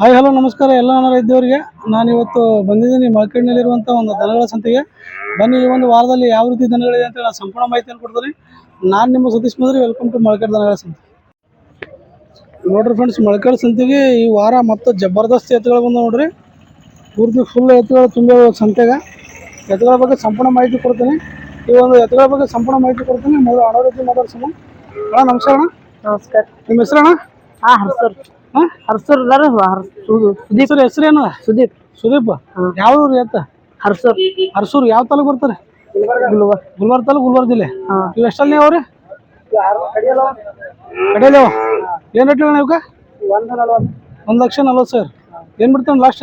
Hi hello ನಮಸ್ಕಾರ ಎಲ್ಲ ನನ್ನ ಇದ್ದವರಿಗೆ. ನಾನು ಇವತ್ತು ಬಂದಿದ್ದೀನಿ ಮಾರ್ಕೆಟ್ನಲ್ಲಿರುವಂಥ ಒಂದು ದನಗಳ ಸಂತೆಗೆ. ಬನ್ನಿ ಈ ಒಂದು ವಾರದಲ್ಲಿ ಯಾವ ರೀತಿ ದನಗಳಿದೆ ಅಂತ ಹೇಳಿ ಸಂಪೂರ್ಣ ಮಾಹಿತಿಯನ್ನು ಕೊಡ್ತೀನಿ. ನಾನು ನಿಮ್ಮ ಸತೀಶ್ ಮದ್ರಿ ವೆಲ್ಕಮ್ ಟು ಮಳಕಡ್ ದನಗಳ ಸಂತೆ. ನೋಡ್ರಿ ಫ್ರೆಂಡ್ಸ್ ಮಳಕಡ್ ಸಂತೆಗೆ ಈ ವಾರ ಮತ್ತು ಜಬರ್ದಸ್ತ್ ಎತ್ತುಗಳು ಬಂದು ನೋಡ್ರಿ. ಪೂರ್ತಿ ಫುಲ್ ಎತ್ತುಗಳು ತುಂಬ ಸಂತೆಗೆ. ಎತ್ತುಗಳ ಬಗ್ಗೆ ಸಂಪೂರ್ಣ ಮಾಹಿತಿ ಕೊಡ್ತೀನಿ. ಈ ಒಂದು ಎತ್ತುಗಳ ಬಗ್ಗೆ ಸಂಪೂರ್ಣ ಮಾಹಿತಿ ಕೊಡ್ತೀನಿ. ಮೊದಲು ರೀತಿ ಮಾತಾಡ್ಸೋಣ. ಅಣ್ಣ ನಮಸ್ಕಾರ ಅಣ್ಣ. ನಮಸ್ಕಾರ. ನಿಮ್ಮ ಹೆಸರು ಅಣ್ಣ ಹಾಂ ಹರ್ಸೂರ್. ಹಾಂ? ಹರ್ಸೂರ್ ಅದಾರ ಹರ್- ಸು- ಸುದೀಪ್. ಹೆಸರು ಹೆಸರೇನು? ಸುದೀಪ್. ಸುದೀಪ್? ಯಾವ ಊರು ಎತ್ತ ಹರ್ಸೂರ್. ಅರಸೂರು ಯಾವ ತಾಲೂಕು ಬರ್ತಾರೆ? ಗುಲ್ಬರ್ಗ. ಗುಲ್ಬರ್ಗ ತಾಲೂಕು ಗುಲ್ಬರ್ಗ ಜಿಲ್ಲೆ? ಹಾ. ಇವು ಎಷ್ಟಲ್ಲಿ ಅವ್ರಿ? ಕಡೆಯಲ್ಲವ. ಏನು ರೇಟ್ ಹೇಳ ಇವಕ್ಕೆ ಒಂದು ಲಕ್ಷ ನಲ್ವತ್ತು ಸಾವಿರ. ಏನು ಬಿಡ್ತಾನೆ ಲಾಸ್ಟ್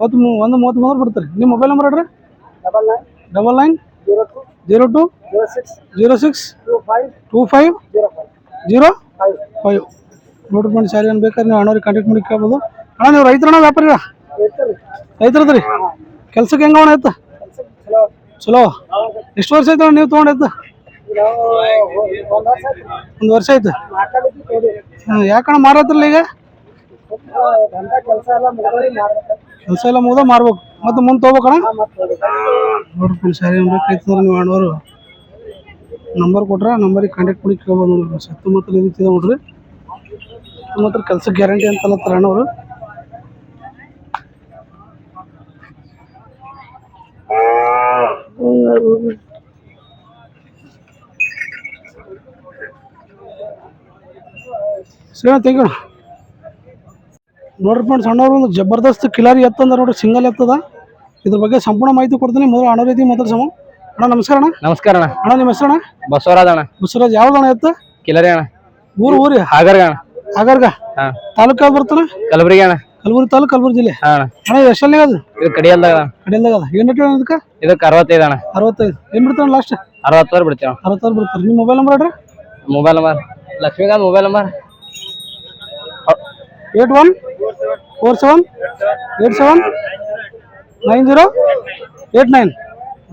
ಮೂವತ್ತು ಮೂ- ಒಂದು ಮೂವತ್ತು ಮೂರು ಬಿಡ್ತಾರೆ. ನಿಮ್ಮ ಮೊಬೈಲ್ ನಂಬರ್ ಹೇಳ್ರಿ. Double nine zero two zero six. Two five. Zero five. Friends sari ಏನು ಬೇಕಾದ್ರೆ ನೀವು ಅಣ್ಣವ್ರಿಗೆ ಕಾಂಟ್ಯಾಕ್ಟ್ ಮಾಡಿ ಕೇಳ್ಬೋದು. ಅಣ್ಣ, ನೀವು ರೈತರಣ್ಣ ವ್ಯಾಪಾರಿ ರೈತರದ್ರಿ? ಕೆಲ್ಸಕ್ಕೆ ಹೆಂಗ ಎತ್ತ ಚಲೋ. ಎಷ್ಟು ವರ್ಷ ಆಯ್ತು ನೀವು ತೊಗೊಂಡೈತ ಒಂದು ವರ್ಷ ಆಯ್ತು. ಹಾಂ ಯಾಕಣ್ಣ ಮಾರತ್ರಲ್ಲ ಈಗ? ಕೆಲಸ ಎಲ್ಲ ಮುಗ್ದ ಮಾರ್ಬೇಕು. ಮತ್ತೆ ಮುಂದೆ ತೊಗೋಬೇಕಣ್ಣ? ನೋಡ್ರಿ ಸರಿ ಬೇಕಾಯ್ತಂದ್ರೆ ನೀವು ಅಣ್ಣವರು ನಂಬರ್ ಕೊಟ್ರೆ ನಂಬರಿಗೆ ಕಾಂಟ್ಯಾಕ್ಟ್ ಮಾಡಿ ಕೇಳ್ಬೋದು ನೋಡ್ರಿ. ಹತ್ತೊಂಬತ್ತರ ರೀತಿದೆ ನೋಡ್ರಿ. ಹತ್ತೊಂಬತ್ತರ ಕೆಲಸ ಗ್ಯಾರಂಟಿ ಅಂತಲತ್ತಾರ ಅಣ್ಣವರು. ಸರಿ ತೆಗೋಣ ನೋಡ್ರಿ ಫ್ರೆಂಡ್ಸ್ ಅಣ್ಣವ್ರು ಒಂದು ಜಬರ್ದಸ್ತ್ ಕಿಲಾರಿ ಎತ್ತಂದ ನೋಡ್ರಿ ಸಿಂಗಲ್ ಎತ್ತದ. ಇದ್ರ ಬಗ್ಗೆ ಸಂಪೂರ್ಣ ಮಾಹಿತಿ ಕೊಡ್ತೀನಿ ಮೊದಲು ಅಣ್ಣ ರೀತಿ ಸಮ ಅಣ್ಣ ನಮಸ್ಕಾರ ಅಣ್ಣ. ನಮಸ್ಕಾರ ಅಣ್ಣ. ಅಣ್ಣ ನಿಮ್ಮ ಹೆಸರು ಅಣ್ಣ? ಬಸವರಾಜ್ ಅಣ್ಣ. ಬಸವರಾಜ್ ಯಾವ್ದು ಅಣ್ಣ ಎತ್ತ? ಕಿಲಾರಿ ಅಣ್ಣ. ಊರು ಊರಿ? ಹಾಗರ್ಗ ಅಣ್ಣ. ಆಗರ್ಗ ಬರ್ತಾರ ಯಾವ್ದು ಬರ್ತಾನೆ ಕಲಬುರಗಿ ಅಣ್ಣ. ಕಲಬುರಗಿ ತಾಲೂಕ್ ಕಲಬುರಗಿ ಜಿಲ್ಲೆ? ಅಣ್ಣ. ಎಷ್ಟಲ್ಲಿ ಅದು? ಇದು ಕಡಿಯಲ್ದಾಗ ಕಡಿಯಲ್ದಾಗ ಅದ. ಏನು ರೇಟ್ ಇದಕ್ಕೆ? ಇದಕ್ಕೆ ಅರವತ್ತೈದು ಅಣ್ಣ. ಅರವತ್ತೈದು. ಏನು ಬಿಡ್ತಾನೆ ಲಾಸ್ಟ್ ಅರವತ್ತಾರು ಬಿಡ್ತೀವಿ ಅರವತ್ತಾರು ಬಿಡ್ತಾರೆ. ನಿಮ್ಮ ಮೊಬೈಲ್ ನಂಬರ್ ಹೇಳ್ರಿ. Mobile number Lakshmikanth mobile number eight one four seven eight seven nine zero eight nine.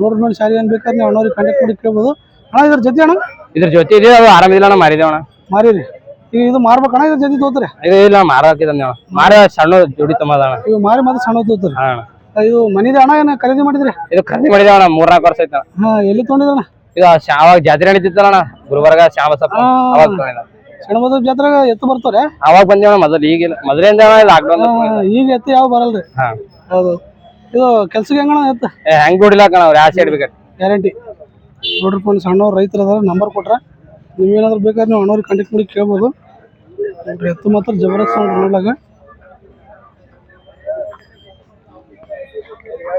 ನೋಡ್ರಿ ನೋಡಿ ಸಾರಿ ಏನು ಬೇಕಾದ್ರೆ ನೀವು ಅಣ್ಣವ್ರಿಗೆ ಕಾಂಟ್ಯಾಕ್ಟ್ ಮಾಡಿ ಕೇಳ್ಬೋದು. ಅಣ್ಣ ಇದ್ರ ಜೊತೆ ಅಣ್ಣ? ಇದ್ರ ಜೊತೆ ಇದೆ ಅದು ಆರಾಮಿಲ್ಲ ಅಣ್ಣ ಮಾರಿ ಅಣ್ಣ. ಮಾರೀರಿ. ಈಗ ಇದು ಮಾರ್ಬೇಕಣ್ಣ ಇದು ಜಲ್ದಿ ತೋತ್ರಿ. ಇದು ಇಲ್ಲ ಮಾರಾಕಿದ ನೀವು. ಮಾರ ಸಣ್ಣ ಜೋಡಿ ತಮ್ಮದ ಅಣ್ಣ. ಈಗ ಮಾರಿ ಮತ್ತೆ ಸಣ್ಣ ತೋತ್ರಿ. ಹಾ ಅಣ್ಣ. ಇದು ಮನಿದ ಅಣ್ಣ ಏನ ಖರೀದಿ ಮಾಡಿದ್ರಿ? ಇದು ಖರೀದಿ ಮಾಡಿದ ಅಣ್ಣ ಮೂರ್ನಾಲ್ಕು ವರ್ಷ ಆಯ್ತು ಅಣ್ಣ. ಹಾಂ ಎಲ್ಲಿ ತೊಗೊಂಡಿದ್ರಣ್ಣ? ಇದು ಶಾ- ಅವಾಗ ಜಾತ್ರೆ ನಡೀತಿತ್ತಲ್ಲ ಅಣ್ಣ ಗುಲ್ಬರ್ಗ ಶ್ಯಾಮಸಪ್ಪ ಸಪ್ಪ. ಅವಾಗ ತಗೊಂಡಿದ್ದ. ಸಣ್ಣ ಜಾತ್ರೆಗ ಎತ್ತು ಬರ್ತಾರೆ ಅವಾಗ ಬಂದೇವ್ ಅಣ್ಣ ಮೊದಲು ಈಗಿಲ್ಲ. ಮೊದಲಿಂದ ಲಾಕ್ಡೌನ್ ಈಗ ಎತ್ತು ಯಾವ ಬರಲ್ರಿ? ಹಾ. ಹೌದು. ಇದು ಕೆಲ್ಸಕ್ಕೆ ಹೆಂಗಣ ಎತ್ತ? ಹೆಂಗ್ ಬಿಡಿಲ್ಲ ಕಣ ಅವ್ರು ಯಾವ ಸೈಡ್ ಬೇಕು ಗ್ಯಾರಂಟಿ. ನೋಡ್ರಿ ಸಣ್ಣವ್ರು ರೈತರ ರೈತರು ಅದಾರ ನಂಬರ್ ಕೊಟ್ರೆ. ನೀವೇನಾದ್ರು ಬೇಕಾದ್ರೆ ನೀವು ಅಣ್ಣವ್ರಿಗೆ ಕಾಂಟ್ಯಾಕ್ಟ್ ಮಾಡಿ ಕೇಳ್ಬೋದು. ಎತ್ತು ಮಾತ್ರ ಜಬರ್ದಸ್ತ್ ಸೌಂಡ್ ನೋಡ್ಲಾಗ.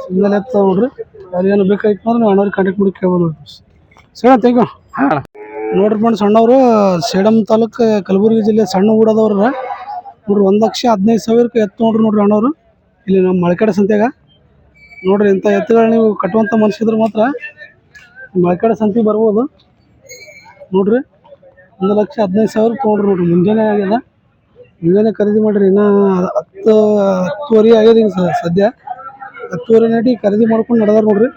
ಸಿಂಗಲ್ ಎತ್ತ ನೋಡ್ರಿ. ಯಾರಿಗೇನು ಬೇಕಾಗಿತ್ತು ಅಂದ್ರೆ ನೀವು ಅಣ್ಣವ್ರಿಗೆ ಕಾಂಟ್ಯಾಕ್ಟ್ ಮಾಡಿ ಕೇಳ್ಬೋದು ಸರಿ ಥ್ಯಾಂಕ್ ಯು ನೋಡ್ರಿ ಫ್ರೆಂಡ್ಸ್ ಸಣ್ಣವರು, ಸೇಡಂ ತಾಲೂಕು ಕಲಬುರಗಿ ಜಿಲ್ಲೆ ಸಣ್ಣ ಊಡದವ್ರ ನೋಡ್ರಿ, ಒಂದು ಲಕ್ಷ ಹದಿನೈದು ಸಾವಿರಕ್ಕೆ ಎತ್ತು ನೋಡ್ರಿ ನೋಡ್ರಿ ಅಣ್ಣವರು. ಇಲ್ಲಿ ನಮ್ಮ ಮಳಕಡೆ ಸಂತ್ಯಾಗ ನೋಡ್ರಿ, ಇಂಥ ಎತ್ತುಗಳು ನೀವು ಕಟ್ಟುವಂಥ ಮನುಷ್ಯದ್ರೆ ಮಾತ್ರ ಮಳಕಡೆ ಸಂತೆ ಬರ್ಬೋದು. ನೋಡ್ರಿ. ಒಂದು ಲಕ್ಷ ಹದಿನೈದು ಸಾವಿರ ತೊಗೊಂಡ್ರಿ ನೋಡ್ರಿ. ಮುಂಜಾನೆ ಆಗ್ಯದ. ಮುಂಜಾನೆ ಖರೀದಿ ಮಾಡ್ರಿ. ಇನ್ನೂ ಹತ್ತು, ಹತ್ತುವರೆ ಆಗ್ಯದ ಈಗ ಸದ್ಯ. ಹತ್ತುವರೆ ನಾಟಿ ಖರೀದಿ ಮಾಡ್ಕೊಂಡು ನಡೆದಾರ ನೋಡ್ರಿ.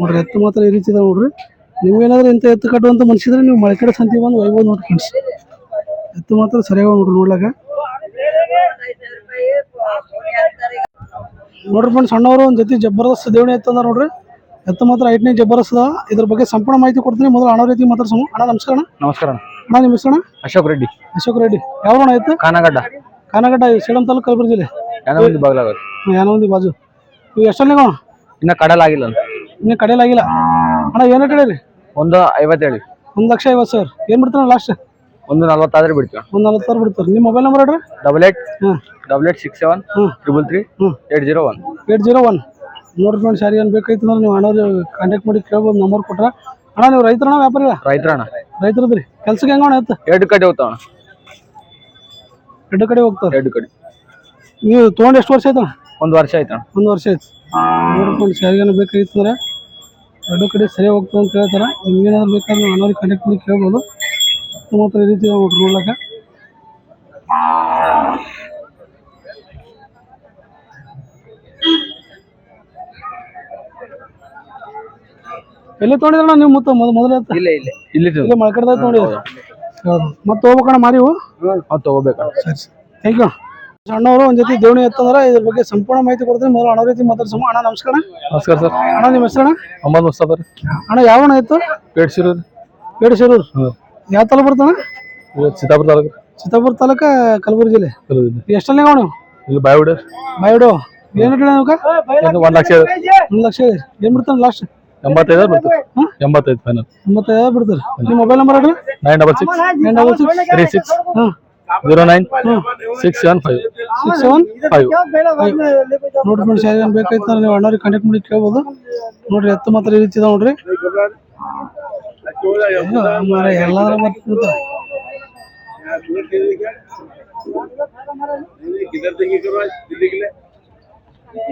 ನೋಡ್ರಿ, ಎತ್ತು ಮಾತ್ರ ಈ ರೀತಿ ಇದಾವೆ ನೋಡ್ರಿ. ನೀವೇನಾದ್ರೂ ಇಂಥ ಎತ್ತು ಕಟ್ಟುವಂಥ ಮನ್ಸಿದ್ರೆ ನೀವು ಮಳೆಕಡೆ ಸಂತಿ ಬಂದು ಒಯ್ಬೋದು ನೋಡ್ರಿ ಫ್ರೆಂಡ್ಸ್ ಎತ್ತು ಮಾತ್ರ ಸರಿಯಾಗಿ ನೋಡ್ರಿ ನೋಡ್ಲಾಕ. ನೋಡ್ರಿ ಫ್ರೆಂಡ್ಸ್ ಸಣ್ಣವರು ಒಂದು ಜೊತೆ ಜಬರ್ದಸ್ತ್ ದೇವಣಿ ಎತ್ತಂದ ನೋಡ್ರಿ. ಎತ್ತು ಮಾತ್ರ ಐಟ್ನೇ ಜಬ್ಬರಸದ ಇದ್ರ ಬಗ್ಗೆ ಸಂಪೂರ್ಣ ಮಾಹಿತಿ ಕೊಡ್ತೀನಿ. ಮೊದಲು ಅಣ್ಣ ರೀತಿ ಮಾತಾಡ್ಸೋಣ. ಅಣ್ಣ ನಮಸ್ಕಾರ ಅಣ್ಣ. ನಮಸ್ಕಾರ ಅಣ್ಣ. ಅಣ್ಣ ನಿಮ್ಮ ಹೆಸರು ಅಣ್ಣ ಅಶೋಕ್ ರೆಡ್ಡಿ. ಅಶೋಕ್ ರೆಡ್ಡಿ. ಯಾವ ಅಣ್ಣ ಐತೆ ಕಾನಗಡ್ಡ. ಕಾನಗಡ್ಡ ಸೇಡಂ ತಾಲೂಕು ಕಲಬುರಗಿ ಜಿಲ್ಲೆ? ಯಾನಮಂದಿ ಬಾಗ್ಲಾಗತ್ತೆ ಯಾನವಂದಿ ಬಾಜು. ನೀವು ಎಷ್ಟೊಂದು ಅಣ್ಣ? ಇನ್ನ ಕಡಲಾಗಿಲ್ಲ ಇನ್ನ ಕಡಲಾಗಿಲ್ಲ ಕಡೆಯಲಾಗಿಲ್ಲ ಅಣ್ಣ ಏನೇ ಕಡೆ ರೀ? ಒಂದು ಐವತ್ತೇಳು. ಒಂದು ಲಕ್ಷ ಐವತ್ತು ಸರ್ ಏನು ಬಿಡ್ತಾರೆ ಲಾಸ್ಟ್ ಒಂದು ನಲ್ವತ್ತಾದ್ರೆ ಬಿಡ್ತೀವಿ ಒಂದು ನಲ್ವತ್ತಾರು ಸಾವಿರ ಬಿಡ್ತಾರೆ. ನಿಮ್ಮ ಮೊಬೈಲ್ ನಂಬರ್ ಹೇಳ್ರಿ. Double eight hmm. Double eight six seven ಹ್ಞೂ ಟ್ರಿಬಲ್ ತ್ರೀ ಹ್ಞೂ eight zero one eight zero one. ನೋಡ್ರಿ ಫ್ರೆಂಡ್ಸ್ ಯಾರಿಗೆ ಏನು ಬೇಕಾಯ್ತು ಅಂದ್ರೆ ನೀವು ಅಣ್ಣವ್ರು ಕಾಂಟ್ಯಾಕ್ಟ್ ಮಾಡಿ ಕೇಳ್ಬೋದು ನಂಬರ್ ಕೊಟ್ರೆ. ಅಣ್ಣ ನೀವು ರೈತರಣ್ಣ ವ್ಯಾಪಾರಿ ರೈತರ ಅಣ್ಣ ರೈತರದ್ರಿ. ಕೆಲ್ಸಕ್ಕೆ ಹೆಂಗ ಎತ್ತ ಎರಡು ಕಡೆ ಹೋಗ್ತಾವ ಅಣ್ಣ ಎರಡು ಕಡೆ ಹೋಗ್ತಾರೆ ಎರಡು ಕಡೆ. ನೀವು ತೊಗೊಂಡು ಎಷ್ಟು ವರ್ಷ ಆಯ್ತು ಅಣ್ಣ ಒಂದು ವರ್ಷ ಆಯ್ತು ಅಣ್ಣ ಒಂದು ವರ್ಷ ಆಯ್ತು. ನೋಡ್ರಿ ಫ್ರೆಂಡ್ಸ್ ಯಾರಿಗೇನು ಅಂದ್ರೆ ಎರಡು ಕಡೆ ಸರಿ ಹೋಗ್ತದೆ ಅಂತ ಹೇಳ್ತಾರೆ. ನಿಮ್ಗೇನಾದ್ರು ಬೇಕಾದ್ರೆ ಅಣ್ಣವ್ರಿಗೆ ಕಾಂಟ್ಯಾಕ್ಟ್ ಮಾಡಿ ಕೇಳ್ಬೋದು. ಈ ರೀತಿ ನೋಡ್ಲಕ್ಕ. ಎಲ್ಲಿ ತೊಗೊಂಡಿದ್ರಣ್ಣ ನೀವು ಮುತ್ತ? ಮೊದಲೇ ಮೊದಲ ಇಲ್ಲ ಇಲ್ಲ ಇಲ್ಲಿ. ಇಲ್ಲೇ ಮಳಕಡ್ದಾಗ ತೊಗೊಂಡಿದ್ರು ಹೌದು. ಮತ್ತೆ ಹೋಗ್ಬೇಕಣ್ಣ ಮಾರಿವು ಮತ್ತೆ ತಗೋಬೇಕಣ್ಣ. ಸರಿ ಸರಿ. ಥ್ಯಾಂಕ್ ಯು ಅಣ್ಣವರು ಒಂದ್ ಜೊತೆ ದೇವಣಿ ಎತ್ತಂದ್ರ ಇದ್ರ ಬಗ್ಗೆ ಸಂಪೂರ್ಣ ಮಾಹಿತಿ ಕೊಡ್ತೀನಿ. ಮೊದಲು ಅಣ್ಣ ರೀತಿ ಮಾತಾಡ್ಸಮ್ಮ ಅಣ್ಣ ನಮಸ್ಕಾರ. ನಮಸ್ಕಾರ ಸರ್. ಅಣ್ಣ ನಿಮ್ಮ ಹೆಸರಣ್ಣ? ಮೊಹಮ್ಮದ್ ರೀ. ಅಣ್ಣ ಯಾವ ಅಣ್ಣ ಇತ್ತು? ಪೇಟ್ಸಿರು ಬೇಡಸೂರು ಯಾವ ತಾಲೂಕು ಬರ್ತಾನ ಸೀತಾಪುರ ತಾಲೂಕು ಚಿತ್ತಾಪುರ ತಾಲೂಕ ಕಲಬುರಗಿ ಜಿಲ್ಲೆ. ಎಷ್ಟಲ್ಲಿ ನೀವು ಇಲ್ಲಿ ಬಾಯ್ಬಿಡ ಬಾಯ್ಬಿಡು ಏನು ಹೇಳಿ ಒಂದು ಲಕ್ಷ ಒಂದು ಲಕ್ಷ ಏನ್ ಏನು ಬಿಡ್ತಾನೆ ಲಾಸ್ಟ್ ಎಂಬತ್ತೈದು ಬಿಡ್ತಾರೆ. ಎಂಬತ್ತೈದು ಫೈನಲ್ ಎಂಬತ್ತೈದು ಬಿಡ್ತಾರೆ. ನಿಮ್ಮ ಮೊಬೈಲ್ ನಂಬರ್ ಹೇಳ್ರಿ. Nine double six nine double six three six ಹಾಂ zero nine six seven five six seven five ನೋಡ್ರಿ ನೋಡಿ ಸರ್ ಏನು ಬೇಕಾಯ್ತು ನೀವು ಅಣ್ಣವ್ರಿಗೆ ಕಾಂಟ್ಯಾಕ್ಟ್ ಮಾಡಿ ಕೇಳ್ಬೋದು. ನೋಡ್ರಿ ಎತ್ತು ಮಾತ್ರ ಈ ರೀತಿ ಇದಾವೆ ನೋಡ್ರಿ. ಕಾಂಟ್ಯಾಕ್ಟ್ ಮಾಡಿ ಕೇಳ್ಬೋದು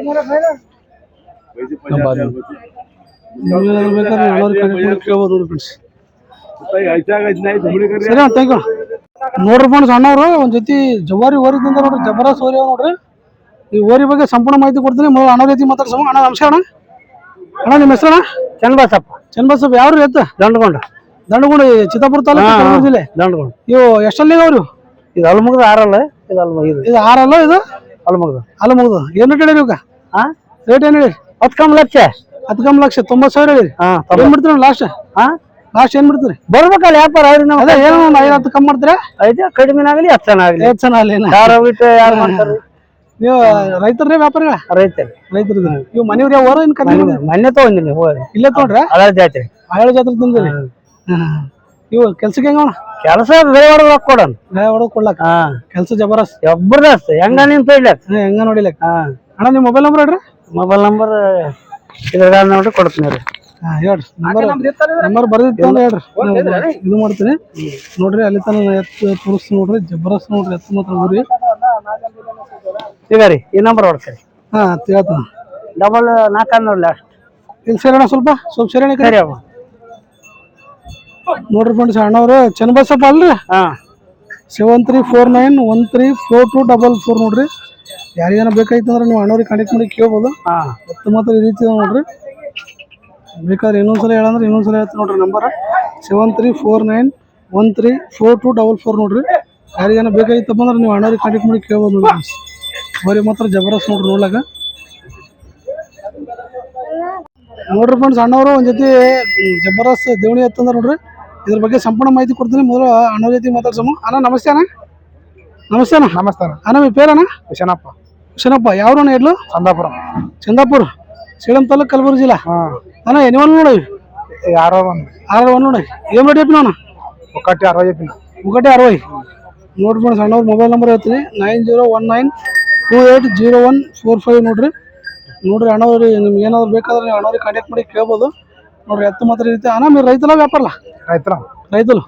ನೋಡ್ರಿ ಫ್ರೆಂಡ್ಸ್ ಸರಿ ಥ್ಯಾಂಕ್ ಯು ನೋಡ್ರಿ ಫ್ರೆಂಡ್ಸ್ ಅಣ್ಣವ್ರು ಒಂದ್ ಜೊತೆ ಜವಾರಿ ಓರಿದಿಂದ ನೋಡ್ರಿ ಜಬರಸ್ ಓರಿ ನೋಡ್ರಿ. ಈ ಓರಿ ಬಗ್ಗೆ ಸಂಪೂರ್ಣ ಮಾಹಿತಿ ಕೊಡ್ತೀನಿ. ಮೊದಲು ಅಣ್ಣ ರೀತಿ ಮಾತಾಡ್ಸೋ ಅಣ್ಣ ನಮಸ್ಕಾರ ಅಣ್ಣ. ಅಣ್ಣ ನಿಮ್ಮ ಹೆಸರಣ್ಣ ಚನ್ನಬಸಪ್ಪ. ಚನ್ನಬಸಪ್ಪ ರೀ ಎತ್ತ ದಂಡಗೊಂಡ. ದಂಡಗೊಂಡ ಚಿತ್ತಾಪುರ ತಾಲೂಕು ಜಿಲ್ಲೆ? ದಂಡಗೊಂಡ. ಇವು ಎಷ್ಟಲ್ಲಿ ಅವ್ರು? ಇದು ಅಲ್ಲಿ ಮುಗ್ದ ಆರಲ್ಲ ಇದು ಅಲ್ಲಿ ಮುಗಿದು ಇದು ಆರಲ್ಲ ಇದು? ಅಲ್ಲಿ ಮುಗ್ದ ಅಲ್ಲಿ ಮುಗ್ದು ಏನು ರೇಟ್ ಹೇಳಿ ಇವಾಗ? ಹಾ ರೇಟ್ ಏನು ಹೇಳಿ ಹತ್ತು ಲಕ್ಷ. ಹತ್ತು ಕಮ್ಮಿ ಲಕ್ಷ ತೊಂಬತ್ ಸಾವಿರ ಹೇಳಿ ಹಾ ಏನ್ ಬಿಡ್ತೀರಿ ಲಾಸ್ಟ್ ಹಾ? ಲಾಸ್ಟ್ ಏನ್ ಬಿಡ್ತೀರಿ ಬರ್ಬೇಕಲ್ಲ ವ್ಯಾಪಾರ ಅವ್ರಿ ನಾವು. ಅದೇ ಏನೋ ಒಂದು ಐದು ಹತ್ತು ಕಮ್ಮಿ ಮಾಡ್ತೀರಾ? ಐದು ಕಡಿಮೆ ಆಗಲಿ ಹತ್ತು ಜನ ಆಗಲಿ. ಹತ್ತು ಜನ ಆಗಲಿ ಯಾರು ಬಿಟ್ಟು ಯಾರು ಮಾಡ್ತಾರೆ? ನೀವು ರೈತರೇ ವ್ಯಾಪಾರ ರೈತರು. ರೈತರು ನೀವು ಮನೆಯವ್ರ ಯಾವ ಇನ್ ಕಮ್ಮಿ ಮನೆ ತಗೊಂಡಿನಿ ಇಲ್ಲೇ ತೊಗೊಂಡ್ರೆ? ಅದ್ರ ಜಾತ್ರೆ. ಆಯಳ ಜಾತ್ರೆ ತಿಂದಿಲ್ಲ ಇವು ಕೆಲ್ಸಕ್ಕೆ ಹೆಂಗ ಕೆಲಸ ಬೇರೆ ಹೊಡೆದ್ ಕೊಡೋಣ ಬೇರೆ ಹೊಡೋದ್ ಕೊಡ್ಲಕ್ಕ ಹಾ. ಜಬರ್ದಸ್ತ್? ಜಬರದಸ್ತ್. ಹೆಂಗ ನಿಂತ ಇಡ್ಲಕ್ ಹೆಂಗ ನೋಡಿಲಕ್ಕ? ಹಾ. ಅಣ್ಣ ನಿಮ್ಮ ಮೊಬೈಲ್ ನಂಬರ್ ಹೇಳ್ರಿ. ಮೊಬೈಲ್ ನಂಬರ್ ಇದ್ರಾಗ ನೋಡಿ ಕೊಡ್ತೀನಿ ರೀ. ಹಾ ಹೇಳ್ರಿ. ನಂಬರ್ ನಂಬರ್ ಬರ್ದಿತ್ತು ಅಂದ್ರೆ ಹೇಳ್ರಿ. ಇದು ಮಾಡ್ತೀನಿ. ನೋಡ್ರಿ ಅಲ್ಲಿ ತನಕ ಎತ್ತು ತೋರಿಸ್ತೀನಿ ನೋಡ್ರಿ. ಜಬರ್ದಸ್ತ್ ನೋಡ್ರಿ ಎತ್ತು ಮಾತ್ರ ಊರಿ ಈಗ ರೀ ಈ ನಂಬರ್ ಹೊಡ್ತೀರಿ. ಹಾ ಹೇಳ್ತಾನ. ಡಬಲ್ ನಾಲ್ಕು ನೋಡಿ ಲಾಸ್ಟ್ ಇಲ್ಲಿ ಸೇರೋಣ ಸ್ವಲ್ಪ? ಸ್ವಲ್ಪ ಸೇರೋಣ ಕರಿ ಅವ ನೋಡ್ರಿ ಫ್ರೆಂಡ್ಸ್ ಅಣ್ಣವ್ರು ಚನ್ನಬಸಪ್ಪ ಅಲ್ರಿ? ಹಾ. Seven three four nine one three four two double four ನೋಡ್ರಿ. ಯಾರಿಗಾನ ಬೇಕಾಯ್ತು ಅಂದ್ರೆ ನೀವು ಅಣ್ಣವ್ರಿಗೆ ಕಾಂಟ್ಯಾಕ್ಟ್ ಮಾಡಿ ಕೇಳ್ಬೋದು. ಮತ್ತೆ ಮಾತ್ರ ಈ ರೀತಿ ನೋಡ್ರಿ. ಬೇಕಾದ್ರೆ ಇನ್ನೊಂದ್ಸಲ ಹೇಳಂದ್ರೆ ಇನ್ನೊಂದ್ಸಲ ಹೇಳ್ತೀನಿ ನೋಡ್ರಿ number seven three four nine one three four two double four ನೋಡ್ರಿ. ಯಾರಿಗಾನ ಬೇಕಾಗಿತ್ತಪ್ಪ ಅಂದ್ರೆ ನೀವು ಅಣ್ಣವ್ರಿಗೆ ಕಾಂಟ್ಯಾಕ್ಟ್ ಮಾಡಿ ಕೇಳ್ಬೋದು ನೋಡ್ರಿ ಬರೀ ಮಾತ್ರ ಜಬರ್ದಸ್ತ್ ನೋಡ್ರಿ ನೋಡ್ಲಾಗ ನೋಡ್ರಿ ಫ್ರೆಂಡ್ಸ್ ಅಣ್ಣವರು ಒಂದ್ ಜೊತೆ ದೇವಣಿ ಹತ್ತಂದ್ರೆ ನೋಡ್ರಿ. ಇದ್ರ ಬಗ್ಗೆ ಸಂಪೂರ್ಣ ಮಾಹಿತಿ ಕೊಡ್ತೀನಿ. ಮೊದಲು ಅಣ್ಣವ್ರ ಜೊತೆ ಮಾತಾಡ್ಸಮ್ಮ ಅಣ್ಣ ನಮಸ್ತೆ ಅಣ್ಣ. ನಮಸ್ತೆ ಅಣ್ಣ. ನಮಸ್ತೆ ಅಣ್ಣ. ಅಣ್ಣ ಪೇರಣ್ಣ? ಶನಪ್ಪ ಶನಪ್ಪ ಯಾವ್ರಣ್ಣ ಎಡ್ಲು ಚಂದಾಪುರ ಚಂದಾಪುರ ಸೇಡಂ ತಾಲೂಕ್ ಕಲಬುರಗಿ ಜಿಲ್ಲಾ ಹಾ ಅಣ್ಣ ಎನಿ ಒನ್ ನೋಡಿ ಯಾರೋ ಒಂದು ಆರು ಒನ್ ನೋಡಿ ಏನ್ ರೇಟ್ చెప్పినా ಅಣ್ಣ ಒಕ್ಕಟ್ಟಿ ಅರವೈ చెప్పిన ఒకటి అరవై ನೋಡ್ರಿ ಫ್ರೆಂಡ್ಸ್ ಅಣ್ಣವ್ರ ಮೊಬೈಲ್ ನಂಬರ್ ಹೇಳ್ತೀನಿ nine zero one nine two eight zero one four five ನೋಡ್ರಿ ನೋಡ್ರಿ ಅಣ್ಣವ್ರಿ ನಿಮ್ಗೆ ಏನಾದ್ರು ಬೇಕಾದ್ರೆ ನೀವು ಅಣ್ಣವ್ರಿಗೆ ಕಾಂಟ್ಯಾಕ್ಟ್ ಮಾಡಿ ಕೇಳ್ಬೋದು ನೋಡ್ರಿ ಎತ್ತು ಮಾತ್ರ ಇರುತ್ತೆ అన్న మీరు రైతులా వ్యాపారలా రైతులం రైతులు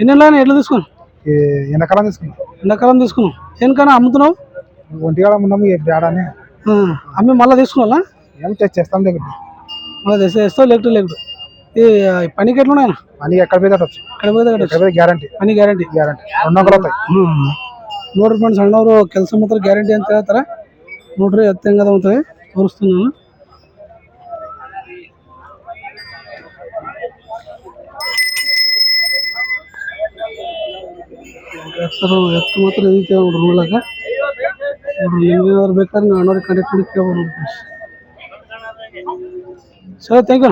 ఎన్ని ఎట్లా తీసుకున్నావు ఈ ఎండాకాలం తీసుకున్నాం ఎండాకాలం తీసుకున్నావు దేనికన్నా అమ్ముతున్నావు ఒంటికాలం ఉన్నాము ఈ తేడానే ఆ, అమ్మి మళ్ళీ తీసుకున్నా ఏం చేస్తాం దగ్గర మళ్ళీ తెస్తే తెస్తావు లేకపోతే లేకపోతే ఈ ఆ, పనికి ఎట్లున్నాయన అని ఎక్కడ పోయి తట్టచ్చు ఇక్కడ పోతే ఎక్కడ కట్టచ్చు పోయి గ్యారంటీ పని గ్యారంటీ గ్యారంటీ రెండు వందలు అవుతాయి ನೋಡ್ರಿ ಫ್ರೆಂಡ್ಸ್ ಅಣ್ಣವರು ಕೆಲಸ ಮಾತ್ರ ಗ್ಯಾರಂಟಿ ಅಂತ ಹೇಳ್ತಾರೆ ನೋಡ್ರಿ ಎತ್ತ ಹೆಂಗದ ಅಂತ ತೋರಿಸ್ತೀನಿ ನಾನು ಎತ್ತರು ಎತ್ತು ಮಾತ್ರ ಇದೈತೆ ನೋಡ್ರಿ ನೋಡ್ಲಕ್ಕ ಏನಾದ್ರು ಬೇಕಾದ್ರೆ ನೀವು ಅಣ್ಣವ್ರಿಗೆ ಕಾಂಟ್ಯಾಕ್ಟ್ ಮಾಡಿ ಕೇಳ್ಬೋದು. ನೋಡಿ ಸರಿ ಥ್ಯಾಂಕ್ ಯು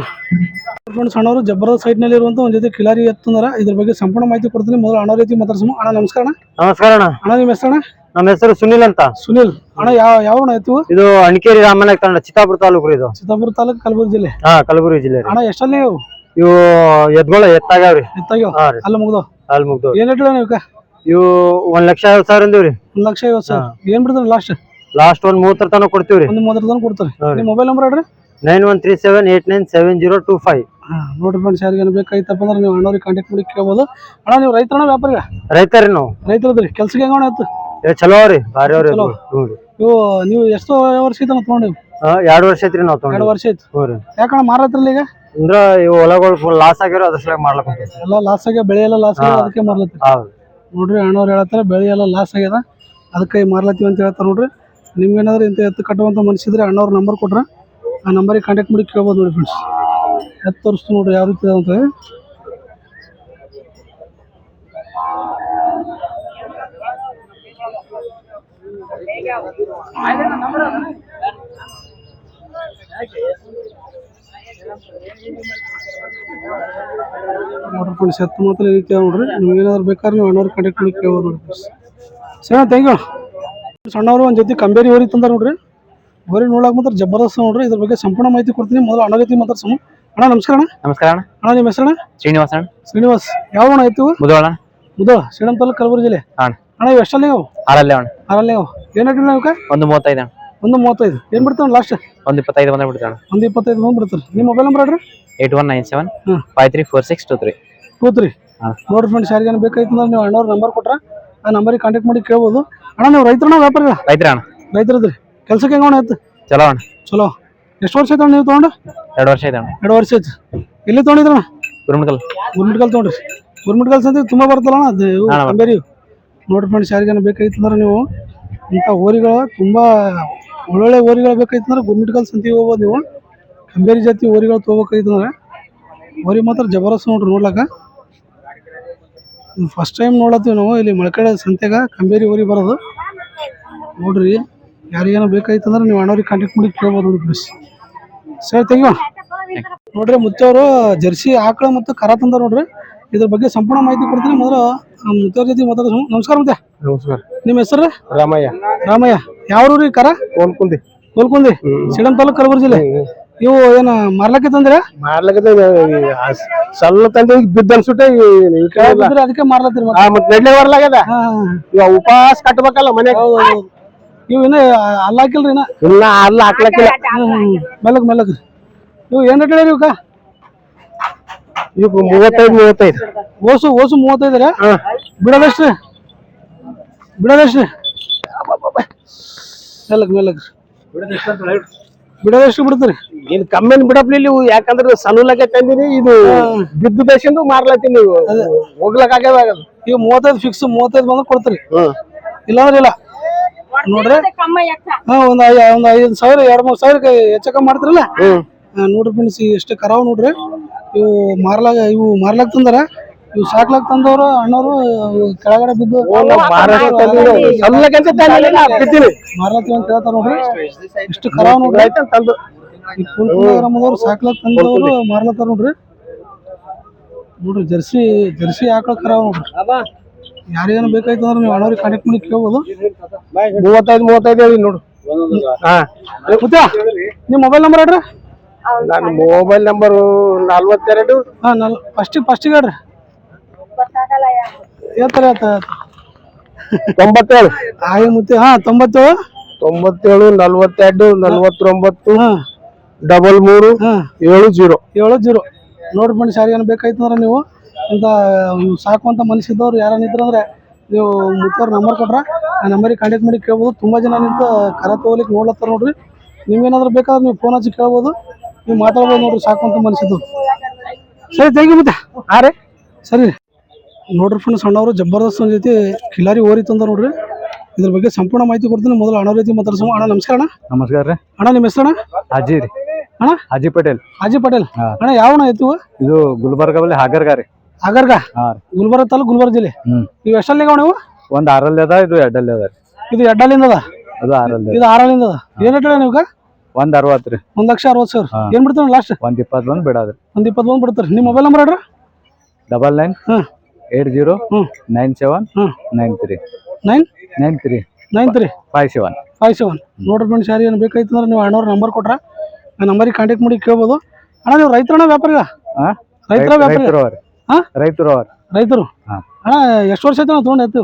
ಫ್ರೆಂಡ್ಸ್ ಅಣ್ಣವರು ಸೈಟ್ ಸೈಡ್ನಲ್ಲಿ ಇರುವಂಥ ಒಂದು ಜೊತೆ ಕಿಲಾರಿ ಎತ್ತಂದ್ರ ಇದ್ರ ಬಗ್ಗೆ ಸಂಪೂರ್ಣ ಮಾಹಿತಿ ಕೊಡ್ತೀನಿ. ಮೊದಲು ಅಣ್ಣ ರೀತಿ ಮಾತಾಡ್ಸಮ್ಮ ಅಣ್ಣ ನಮಸ್ಕಾರ ನಮಸ್ಕಾರ ಅಣ್ಣ. ಅಣ್ಣ ನಿಮ್ಮ ಹೆಸರಣ್ಣ? ನಮ್ಮ ಹೆಸರು ಸುನಿಲ್ ಅಂತ. ಸುನಿಲ್. ಅಣ್ಣ ಯಾವ ಯಾವ ಅಣ್ಣ ಎತ್ತು ಇದು ಅಣಕೇರಿ ರಾಮನ ತಂಡ ಚಿತ್ತಾಪುರ ತಾಲೂಕು ಇದು. ಚಿತ್ತಾಪುರ ತಾಲೂಕು ಕಲಬುರಗಿ ಜಿಲ್ಲೆ? ಹಾ ಕಲಬುರಗಿ ಜಿಲ್ಲೆ ರೀ. ಅಣ್ಣ ಎಷ್ಟಲ್ಲಿ ಇವು ಎದ್ಗೊಳ ಎತ್ತಾಗ್ಯಾವ್ರಿ. ಎತ್ತಾಗ್ಯಾವ? ಹಾ ರೀ. ಅಲ್ಲ ಮುಗ್ದು? ಅಲ್ಲಿ ಮುಗ್ದು ಏನ್ ಇಟ್ಟಿಲ್ಲ ನೀವು ಇವು ಒಂದ್ ಲಕ್ಷ ಐವತ್ ಸಾವಿರ ಅಂದಿವ್ರಿ ಒಂದ್ ಲಕ್ಷ ಐವತ್ತು ಸಾವಿರ. ಏನ್ ಬಿಡ್ತಾರೆ ಲಾಸ್ಟ್ ಲಾಸ್ಟ್ ಒಂದ್ ಮೂವತ್ತರ ತನಕ ಕೊಡ್ತೀವ್ರಿ ಒಂದು ಮೂವತ್ತರ ತನಕ ಕೊಡ್ತಾರೆ. ಹಾ ನಿಮ್ಮ ಮೊಬೈಲ್ ನಂಬರ್ ಹೇಳ್ರಿ. Nine one three seven eight nine seven zero two five ಹಾ ನೋಡ್ರಿ ಫ್ರೆಂಡ್ಸ್ ಯಾರಿಗೇನು ಬೇಕಾಯ್ತಪ್ಪ ಅಂದ್ರೆ ನೀವು ಅಣ್ಣವ್ರಿಗೆ ಕಾಂಟ್ಯಾಕ್ಟ್ ಮಾಡಿ ಕೇಳ್ಬೋದು. ಅಣ್ಣ ನೀವು ರೈತರಣ್ಣ ವ್ಯಾಪಾರಿಗ? ರೈತರಿ ನಾವು. ರೈತರದ್ರಿ. ಕೆಲ್ಸಕ್ಕೆ ಹೆಂಗ ಆಯ್ತು? ಏ ಚಲೋ ಅವ್ರಿ. ಭಾರಿ ಅವ್ರಿ ಚಲೋ. ಇವು ನೀವು ಎಷ್ಟು ವರ್ಷ ಐತೆ ಮತ್ತೆ ನೋಡಿ ಹಾ, ಎರಡ್ ವರ್ಷ ಐತ್ರಿ ನಾವ್ ಎರಡು ತಗೊಂಡು ವರ್ಷ ಐತಿ. ಹ್ಞೂ ರೀ. ಯಾಕಣ್ಣ ಮಾರತ್ರಲ್ಲ ಈಗ? ಅಂದ್ರ ಇವು ಹೊಲಗಳು ಫುಲ್ ಲಾಸ್ ಆಗಿರೋ ಅದ್ರ ಸಲ ಮಾಡ್ಲಕ್ಕ ಎಲ್ಲ ಲಾಸ್ ಆಗ್ಯಾವ ಬೆಳೆ ಎಲ್ಲ ಲಾಸ್ ಆಗ್ಯಾವ ಅದಕ್ಕೆ ಮಾರ್ಲತ್ತ ಹೌದು. ನೋಡ್ರಿ, ಅಣ್ಣವ್ರು ಹೇಳ್ತಾರೆ ಬೆಳೆ ಎಲ್ಲ ಲಾಸ್ ಆಗ್ಯದ. ಅದಕ್ಕೆ ಮಾರ್ಲತ್ತೀವಿ ಅಂತ ಹೇಳ್ತಾರೆ ನೋಡ್ರಿ. ನಿಮ್ಗೇನಾದ್ರೂ ಇಂಥ ಎತ್ತು ಕಟ್ಟುವಂಥ ಮನಸ್ಸಿದ್ರೆ ಅಣ್ಣವ್ರ ನಂಬರ್ ಕೊಟ್ರೆ ಆ ನಂಬರಿಗೆ ಕಾಂಟ್ಯಾಕ್ಟ್ ಮಾಡಿ ಕೇಳ್ಬೋದು ನೋಡಿ ಫ್ರೆಂಡ್ಸ್ ಎತ್ತು ತೋರಿಸ್ತು ನೋಡ್ರಿ ಯಾವ ರೀತಿ ಅಂತ ಅಂತ. ನೋಡ್ರಿ ಫ್ರೆಂಡ್ಸ್ ಎತ್ತು ಮಾತ್ರ ಈ ರೀತಿ ನೋಡ್ರಿ. ನಿಮ್ಗೆ ಏನಾದ್ರು ಬೇಕಾದ್ರೆ ನೀವು ಅಣ್ಣವ್ರ ಕಾಂಟ್ಯಾಕ್ಟ್ ಮಾಡಿ ಕೇಳ್ಬೋದು ನೋಡಿ ಫ್ರೆಂಡ್ಸ್ ಸರಿ ಥ್ಯಾಂಕ್ ಯು ಸಣ್ಣವರು ಒಂದು ಜೊತೆ ಕಂಬೇರಿ ಹೋರಿ ತಂದಾರ ನೋಡ್ರಿ. ಹೋರಿ ನೋಡಕ್ ಮಾತ್ರ ಜಬರ್ದಸ್ತ್ ನೋಡ್ರಿ. ಇದ್ರ ಬಗ್ಗೆ ಸಂಪೂರ್ಣ ಮಾಹಿತಿ ಕೊಡ್ತೀನಿ. ಮೊದಲು ಅಣ್ಣ ಮಾತ್ರ ಸಮ ಅಣ್ಣ ನಮಸ್ಕಾರ ಅಣ್ಣ. ನಮಸ್ಕಾರ ಅಣ್ಣ. ಅಣ್ಣ ನಿಮ್ಮ ಹೆಸರಣ್ಣ? ಶ್ರೀನಿವಾಸ ಅಣ್ಣ. ಶ್ರೀನಿವಾಸ್. ಯಾವ ಅಣ್ಣ ಆಯ್ತು ಮುದೋಳ ಅಣ್ಣ. ಮುದೋ ಶ್ರೀರಾಮ್ ತಾಲೂಕು ಕಲಬುರಗಿ ಜಿಲ್ಲೆ? ಅಣ್ಣ. ಅಣ್ಣ ಇವು ಎಷ್ಟಲ್ಲಿ ಅವು ಆರಲ್ಲೇ ಅಣ್ಣ. ಆರಲ್ಲೇ ಅವು ಏನು ಹಾಕಿರಿ ನಾವು ಒಂದು ಮೂವತ್ತೈದು ಅಣ್ಣ. ಒಂದು ಮೂವತ್ತೈದು. ಏನು ಬಿಡ್ತಾನೆ ಲಾಸ್ಟ್ ಒಂದು ಇಪ್ಪತ್ತೈದು ಬಂದ್ರೆ ಬಿಡ್ತಾನೆ ಒಂದು ಇಪ್ಪತ್ತೈದು ಬಂದು ಬಿಡ್ತಾರೆ. ನಿಮ್ಮ ಮೊಬೈಲ್ ನಂಬರ್ ಹೇಳ್ರಿ. Eight one nine seven. Five three four six two three. Two three ನೋಡ್ರಿ ಫ್ರೆಂಡ್ಸ್ ಯಾರಿಗೇನು ಬೇಕಾಯ್ತು ಅಂದ್ರೆ ನೀವು ಅಣ್ಣವ್ರ ನಂಬರ್ ಕೊಟ್ರ ಆ ನಂಬರಿಗೆ ಕಾಂಟ್ಯಾಕ್ಟ್ ಮಾಡಿ ಕೇಳ್ಬೋದು. ಅಣ್ಣ ನೀವು ರೈತರಣ್ಣ ವ್ಯಾಪಾರಿಗಳ ರೈತರ ಅಣ್ಣ. ರೈತರದ್ರಿ. ಕೆಲ್ಸಕ್ಕೆ ಅಣ್ಣ ಆಯ್ತು? ಚಲೋ ಅಣ್ಣ. ಚಲೋ. ಎಷ್ಟು ವರ್ಷ ಆಯ್ತು ನೀವು ತೊಗೊಂಡು? ಎರಡು ವರ್ಷ ಇದೆ ಅಣ್ಣ. ಎರಡು ವರ್ಷ ಆಯ್ತು. ಎಲ್ಲಿ ತೊಗೊಂಡಿದ್ರಣ್ಣ ಗುರ್ಮಿಟ್ಕಲ್ ಗುರ್ಮಿಟ್ಕಲ್ ತೊಗೊಂಡ್ರಿ. ಗುರ್ಮಿಟ್ಕಲ್ ಸಂತೆ ತುಂಬ ಬರ್ತಲ್ಲ ಅಣ್ಣ? ಅದು ಬೇರೆ. ನೋಡ್ರಿ ಫ್ರೆಂಡ್ಸ್ ಯಾರಿಗೇನು ಬೇಕಾಯ್ತು ಅಂದ್ರೆ ನೀವು ಇಂಥ ಹೋರಿಗಳು ತುಂಬ ಒಳ್ಳೊಳ್ಳೆ ಹೋರಿಗಳು ಬೇಕಾಯ್ತಂದ್ರೆ ಅಂದ್ರೆ ಗುರ್ಮಿಟ್ಕಲ್ ಸಂತಿಗೆ ಹೋಗ್ಬೋದು ನೀವು. ಕಂಬೇರಿ ಜಾತಿ ಹೋರಿಗಳು ತೊಗೋಬೇಕಾಯ್ತಂದ್ರೆ ಹೋರಿ ಮಾತ್ರ ಜಬರಸ್ತು ನೋಡ್ರಿ ನೋಡ್ಲಕ್ಕ ಫಸ್ಟ್ ಟೈಮ್ ನೋಡತ್ತೀವಿ ನಾವು, ಇಲ್ಲಿ ಮಳಕಡೆ ಸಂತೆಗೆ ಕಂಬೇರಿ ಹೋರಿ ಬರೋದು. ನೋಡ್ರಿ, ಯಾರಿಗೇನು ಬೇಕಾಯ್ತಂದ್ರೆ ನೀವು ಅಣ್ಣವ್ರಿಗೆ ಕಾಂಟ್ಯಾಕ್ಟ್ ಮಾಡಿ ಕೇಳ್ಬೋದು ನೋಡಿ ಪ್ಲೀಸ್ ಸರಿ ತೆಗಿ ನೋಡ್ರಿ, ಮುತ್ತವರು ಜರ್ಸಿ, ಆಕಳ ಮತ್ತು ಕರ ತಂದ ನೋಡ್ರಿ. ಇದ್ರ ಬಗ್ಗೆ ಸಂಪೂರ್ಣ ಮಾಹಿತಿ ಕೊಡ್ತೀನಿ. ಮೊದಲು ಮುತ್ತವ್ರ ಜೊತೆ ಮಾತಾಡೋದು ನಮಸ್ಕಾರ ಮತ್ತೆ. ನಮಸ್ಕಾರ. ನಿಮ್ಮ ಹೆಸರು? ರಾಮಯ್ಯ. ರಾಮಯ್ಯ. ಯಾವ ಊರಿ ಕರ? ಕೋಲ್ಕುಂದಿ. ಕೋಲ್ಕುಂದಿ. ಸಿಡಂ ತಾಲೂಕು ಕಲಬುರಗಿ ಜಿಲ್ಲೆ. ಇವು ಏನ ಮಾರ್ಲಕ್ಕೆ ತಂದ್ರೆ? ಸಲ್ಲ ಸಣ್ಣ ತಂದೆ ಬಿದ್ದ ಅನ್ಸುತ್ತೆ ಅದಕ್ಕೆ ಮಾರ್ಲತ್ತೀರಿ ಮತ್ತೆ. ಮತ್ ನೆಡ್ಲೆ ಬರ್ಲಾಗ್ಯದ ಹಾ, ಹಾ, ಇವ ಉಪವಾಸ ಕಟ್ಟಬೇಕಲ್ಲ ಮನೆ. ಇವು ಇನ್ನ ಅಲ್ಲ ಹಾಕಿಲ್ರಿ ಇನ್ನ? ಇನ್ನ ಅಲ್ಲ ಹಾಕ್ಲಕ್ಕಿಲ್ಲ. ಮೆಲ್ಲಕ್ ಮೆಲ್ಲಕ್. ಇವು ಏನ್ ರೇಟ್ ಹೇಳಿರಿ ಇವಕ್ಕ? ಇವ್ ಮೂವತ್ತೈದು ಮೂವತ್ತೈದು. ಓಸು ಓಸು ಮೂವತ್ತೈದು ರೀ ಬಿಡೋದೆಷ್ಟು ಬಿಡೋದೆಷ್ಟು ಮೆಲ್ಲಕ್ ಮೆಲ್ಲಕ್ ಬಿಡೋದೆಷ್ಟು ಬಿಡ್ತೀರಿ. ಬಿಡಪ್ಲಿ ಕಮ್ಮಿನ ಬಿಡಪ್ಲಿಲ್ಲ ಯಾಕಂದ್ರೆ ಸಣ್ಣಲಕ್ಕೆ ತಂದಿನಿ ಇದು ಬಿದ್ದು ದೇಶಂದು ಮಾರ್ಲತ್ತೀನಿ ಹೋಗ್ಲಕ್ ಆಗ್ಯದ ಈಗ ಮೂವತ್ತೈದು ಫಿಕ್ಸ್ ಮೂವತ್ತೈದು ಬಂದ್ರೆ ಕೊಡ್ತೀರಿ. ಇಲ್ಲಾಂದ್ರೆ ಇಲ್ಲ. ನೋಡ್ರಿ. ಹಾ ಒಂದ್ ಒಂದ್ ಐದು ಸಾವಿರ ಎರಡ್ ಮೂರ್ ಸಾವಿರ ಹೆಚ್ಚಕ ಕಮ್ಮಿ ಮಾಡ್ತಿರಲ್ಲ? ನೋಡ್ರಿ ಫ್ರೆಂಡ್ಸ್ ಎಷ್ಟು ಕರಾವ್ ನೋಡ್ರಿ. ಇವು ಮಾರ್ಲಾಗ ಇವು ಮಾರ್ಲಾಕ್ ತಂದಾರ? ಇವು ಸಾಕ್ಲಾಕ್ ತಂದವ್ರು ಅಣ್ಣವ್ರು ಇವು ಕೆಳಗಡೆ ಬಿದ್ದು ಮಾರ್ಲಾಕ್ ಅಂತ ಹೇಳ್ತಾರ ನೋಡ್ರಿ. ಇಷ್ಟು ಕರಾವ್ ನೋಡ್ರಿ. ಈ ಸಾಕ್ಲಾಕ್ ತಂದವ್ರು ಮಾರ್ಲತ್ತಾರ ನೋಡ್ರಿ. ನೋಡ್ರಿ ಜರ್ಸಿ ಜರ್ಸಿ ಆಕಳ ಖರಾಬ್ ನೋಡ್ರಿ. ಯಾರಿಗೇನು ಬೇಕಾಯ್ತು ಅಂದ್ರೆ ನೀವು ಅಣ್ಣವ್ರಿಗೆ ಕಾಂಟ್ಯಾಕ್ಟ್ ಮಾಡಿ ಕೇಳ್ಬೋದು. ಮೂವತ್ತೈದು ಮೂವತ್ತೈದು ಹೇಳಿ ನೋಡು. ಹಾ. ನಿಮ್ಮ ಮೊಬೈಲ್ ನಂಬರ್ ಹೇಳ್ರಿ. ನನ್ನ ಮೊಬೈಲ್ ನಂಬರ್ ನಲ್ವತ್ತೆರಡು. ಹಾಂ ನಲ್ ಫಸ್ಟ್ ಫಸ್ಟ್ ಹೇಳ್ರಿ ಹೇಳ್ತಾರೆ ಹೇಳ್ತಾರೆ ತೊಂಬತ್ತೇಳು. ಆಯಿ ಮುತ್ತೆ ಹಾ ತೊಂಬತ್ತೇಳು. ತೊಂಬತ್ತೇಳು ನಲ್ವತ್ತೆರಡು ನಲ್ವತ್ತೊಂಬತ್ತು ಹಾ. ಡಬಲ್ ಮೂರು ಹಾ. ಏಳು ಜೀರೋ. ಏಳು ಜೀರೋ. ನೋಡಿ ಬನ್ನಿ ಯಾರಿಗೇನು ಬೇಕಾಯ್ತಂದ್ರೆ ನೀವು. ಇಂಥ ಅಂತ ಸಾಕುವಂಥ ಮನಸ್ಸಿದ್ದವ್ರು ಯಾರನ್ನ ಇದ್ರಂದ್ರೆ ನೀವು ಮುತ್ತವ್ರ ನಂಬರ್ ಕೊಟ್ರೆ ಆ ನಂಬರಿಗೆ ಕಾಂಟ್ಯಾಕ್ಟ್ ಮಾಡಿ ಕೇಳ್ಬೋದು. ತುಂಬ ಜನ ನಿಂತು ಕರ ತೊಗೊಲಿಕ್ಕೆ ನೋಡ್ಲತ್ತಾರ ನೋಡ್ರಿ. ನಿಮ್ಗೇನಾದ್ರು ಬೇಕಾದ್ರೆ ನೀವು ಫೋನ್ ಹಚ್ಚಿ ಕೇಳ್ಬೋದು. ನೀವು ಮಾತಾಡ್ಬೋದು ನೋಡ್ರಿ ಅಂತ ಮನಸ್ಸಿದ್ದು ಸರಿ ತೆಗಿ ಯು ಮತ್ತೆ. ಆ ರೀ. ಸರಿ. ನೋಡ್ರಿ ಫ್ರೆಂಡ್ಸ್ ಅಣ್ಣವರು ಜಬರ್ದಸ್ತ್ ಒಂದು ಜೊತೆ ಖಿಲಾರಿ ಓರಿ ತಂದ ನೋಡ್ರಿ. ಇದ್ರ ಬಗ್ಗೆ ಸಂಪೂರ್ಣ ಮಾಹಿತಿ ಕೊಡ್ತೀನಿ. ಮೊದಲು ಅಣ್ಣ ರೀತಿ ಮಾತಾಡ್ಸೋ ಅಣ್ಣ ನಮಸ್ಕಾರ ಅಣ್ಣ. ನಮಸ್ಕಾರ ರೀ. ಅಣ್ಣ ನಿಮ್ಮ ಹೆಸರು ಅಣ್ಣ? ಹಾಜಿ ರೀ. ಅಣ್ಣ? ಹಾಜಿ ಪಟೇಲ್. ಹಾಜಿ ಪಟೇಲ್. ಅಣ್ಣ ಯಾವ ಅಣ್ಣ ಆಯ್ತು ಇದು ಗುಲ್ಬರ್ಗ ಬಲ್ಲಿ ಹಾಗರ್ಗ ರೀ. ಹಾಗರ್ಗಾ? ಗುಲ್ಬರ್ಗ ತಾಲೂಕು ಗುಲ್ಬರ್ಗ ಜಿಲ್ಲೆ. ನೀವು ಎಷ್ಟಲ್ಲಿ ನೀವು ಒಂದ್ ಆರಲ್ಲಿ ಅದ ಇದು ಎರಡಲ್ಲಿ ಅದ ರೀ. ಇದು ಎಡ್ಡಲ್ಲಿಂದ ಅದ ಅದು ಆರಲ್ಲಿ ಇದು ಆರಲ್ಲಿಂದ ಅದ ಏನ್ ಹೇಳ್ತಾರೆ ಹೇಳಿ ನೀವು ಒಂದ್ ಅರವತ್ ರೀ. ಒಂದ್ ಲಕ್ಷ ಅರವತ್ತು ಸಾವಿರ. ಹಾ. ಏನ್ ಬಿಡ್ತಾರ ಲಾಸ್ಟ್ ಒಂದ್ ಇಪ್ಪತ್ ಒಂದ್ ಬಿಡೋದ್ರಿ. ಒಂದ್ ಇಪ್ಪತ್ ಒಂದ್ ಬಿಡ್ತಾರ. ನಿಮ್ಮ ಮೊಬೈಲ್ ನಂಬರ್ ಹೇಳ್ರಿ. Double nine hmm eight zero hmm nine seven hmm nine three nine nine three nine three five seven five seven ನೋಡ್ರಿ ಫ್ರೆಂಡ್ಸ್ ಯಾರು ಏನು ಬೇಕಾಯ್ತು ಅಂದ್ರೆ ನೀವು ಅಣ್ಣವ್ರ ನಂಬರ್ ಕೊಟ್ರ ಆ ನಂಬರಿಗೆ ಕಾಂಟ್ಯಾಕ್ಟ್ ಮಾಡಿ ಕೇಳ್ಬೋದು. ಅಣ್ಣ ನೀವು ರೈತರಣ್ಣ ವ್ಯಾಪಾರಿಗ ಹಾ ರೈತರ ವ್ಯಾಪಾರಿ? ರೈತರು ಅವ್ರಿ. ಹಾ? ರೈತರು ಅವ್ರಿ. ರೈತರು? ಹಾ. ಅಣ್ಣ ಎಷ್ಟು ವರ್ಷ ಆಯ್ತು ನಾವು ತೊಗೊಂಡು ಆಯ್ತು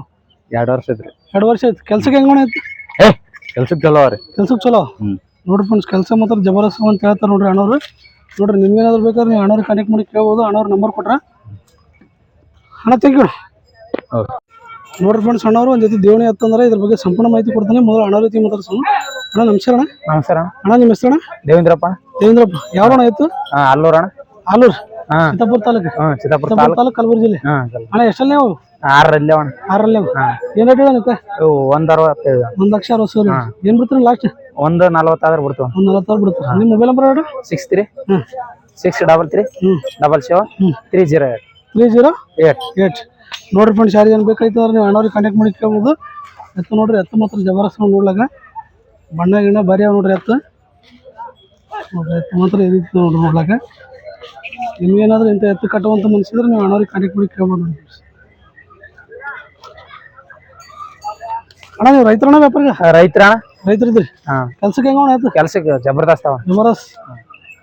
ಎರಡು ವರ್ಷ ಐತ್ರಿ ಎರಡು ವರ್ಷ ಐತಿ ಕೆಲ್ಸಕ್ಕೆ ಹೆಂಗ್ ಆಯ್ತು ಕೆಲ್ಸಕ್ಕೆ ಕೆಲ್ಸಕ್ ಚಲೋ ಅವ್ರಿ. ಕೆಲ್ಸಕ್ಕೆ ಚಲೋ? ಹ್ಮ್. ನೋಡ್ರಿ ಫ್ರೆಂಡ್ಸ್ ಕೆಲಸ ಮಾತ್ರ ಜಬರ್ದಸ್ತ್ ಅಂತ ಹೇಳ್ತಾರೆ ನೋಡ್ರಿ ಅಣ್ಣವ್ರು. ನೋಡ್ರಿ ನಿಮ್ಗೇನಾದ್ರು ಬೇಕಾದ್ರೆ ನೀವು ಅಣ್ಣವ್ರಿಗೆ ಕಾಂಟ್ಯಾಕ್ಟ್ ಮಾಡಿ ಕೇಳ್ಬೋದು ಅಣ್ಣವ್ರ ನಂಬರ್ ಕೊಟ್ರೆ. ಅಣ್ಣ ತೆಗಿಯೋಣ ಓಕೆ ನೋಡ್ರಿ ಫ್ರೆಂಡ್ಸ್ ಅಣ್ಣವ್ರು ಒಂದು ಜೊತೆ ದೇವಣಿ ಹತ್ತಂದ್ರೆ ಇದ್ರ ಬಗ್ಗೆ ಸಂಪೂರ್ಣ ಮಾಹಿತಿ ಕೊಡ್ತಾನೆ. ಮೊದಲು ಅಣ್ಣವ್ರ ರೀತಿ ಮಾತಾಡ್ಸೋಣ. ಅಣ್ಣ ನಮಸ್ಕಾರ ಅಣ್ಣ. ನಮಸ್ಕಾರ ಅಣ್ಣ. ನಿಮ್ಮ ಹೆಸರು ಅಣ್ಣ. ದೇವೇಂದ್ರಪ್ಪ. ದೇವೇಂದ್ರಪ್ಪ ಯಾವ ಅಣ್ಣ ಇತ್ತು ಅಲ್ಲೂರ ಅಣ್ಣ. ಅಲ್ಲೂರ್? ಚಿತ್ತಾಪುರ ತಾಲೂಕು. ಚಿತ್ತಾಪುರ ತಾಲೂಕು. ಕಲಬುರಗಿ ಜಿಲ್ಲೆ. ಅಣ್ಣ ಎಷ್ಟಲ್ಲೇ ಅವು? ಆರಲ್ಲೇ ಅಣ್ಣ. ಆರಲ್ಲೇ ಏನು ರೇಟ್ ಒಂದ್ ಅರವತ್ತೈದು ಒಂದು ಲಕ್ಷ ಅರವತ್ತು ಸಾವಿರ. ಏನು ಬಿಡ್ತೀರಿ ಲಾಸ್ಟ್ ಒಂದು ನಲ್ವತ್ತಾದ್ರೆ ಬಿಡ್ತಾವ ಒಂದು ನಲವತ್ತು ಸಾವಿರ ನಿಮ್ಮ ಮೊಬೈಲ್ ನಂಬರ್ ಹೇಳ್ರಿ ಸಿಕ್ಸ್ ತ್ರೀ ಹ್ಞೂ ಸಿಕ್ಸ್ ಡಬಲ್ ತ್ರೀ ಹ್ಞೂ double seven. Three zero eight three zero eight eight ನೋಡ್ರಿ ಫ್ರೆಂಡ್ಸ್ ಏನು ಬೇಕಾಯ್ತು ಅಂದ್ರೆ ನೀವು ಅಣ್ಣವ್ರಿಗೆ ಕಾಂಟ್ಯಾಕ್ಟ್ ಮಾಡಿ ಕೇಳ್ಬೋದು. ಎತ್ತು ನೋಡ್ರಿ ಎತ್ತು ಮಾತ್ರ ಜಬರ್ದಸ್ತ್ ನೋಡ್ ನೋಡ್ಲಾಗ. ಬಣ್ಣ ಗಿಣ್ಣ ಭಾರಿ ಅವ ನೋಡ್ರಿ ಎತ್ತು. ನೋಡ್ರಿ ಎತ್ತು ಮಾತ್ರ ಈ ರೀತಿ ನೋಡ್ರಿ ನೋಡ್ಲಾಗ. ನಿಮ್ಗೇನಾದ್ರೂ ಇಂಥ ಎತ್ತು ಕಟ್ಟುವಂತ ಮನ್ಸಿದ್ರೆ ನೀವು ಅಣ್ಣವ್ರಿಗೆ ಕಾಂಟ್ಯಾಕ್ಟ್ ಮಾಡಿ ಕೇಳ್ಬೋದು ನೋಡಿ ಅಣ್ಣ ನೀವು ರೈತರಣ್ಣ ವ್ಯಾಪಾರ ರೈತರ ರೈತರಿದ್ರಿ ಹಾ. ಕೆಲ್ಸಕ್ಕೆ ಹೆಂಗ ಆಯ್ತು ಕೆಲ್ಸಕ್ಕೆ ಜಬರ್ದಸ್ತ್ ಅವ. ಜಬರಸ್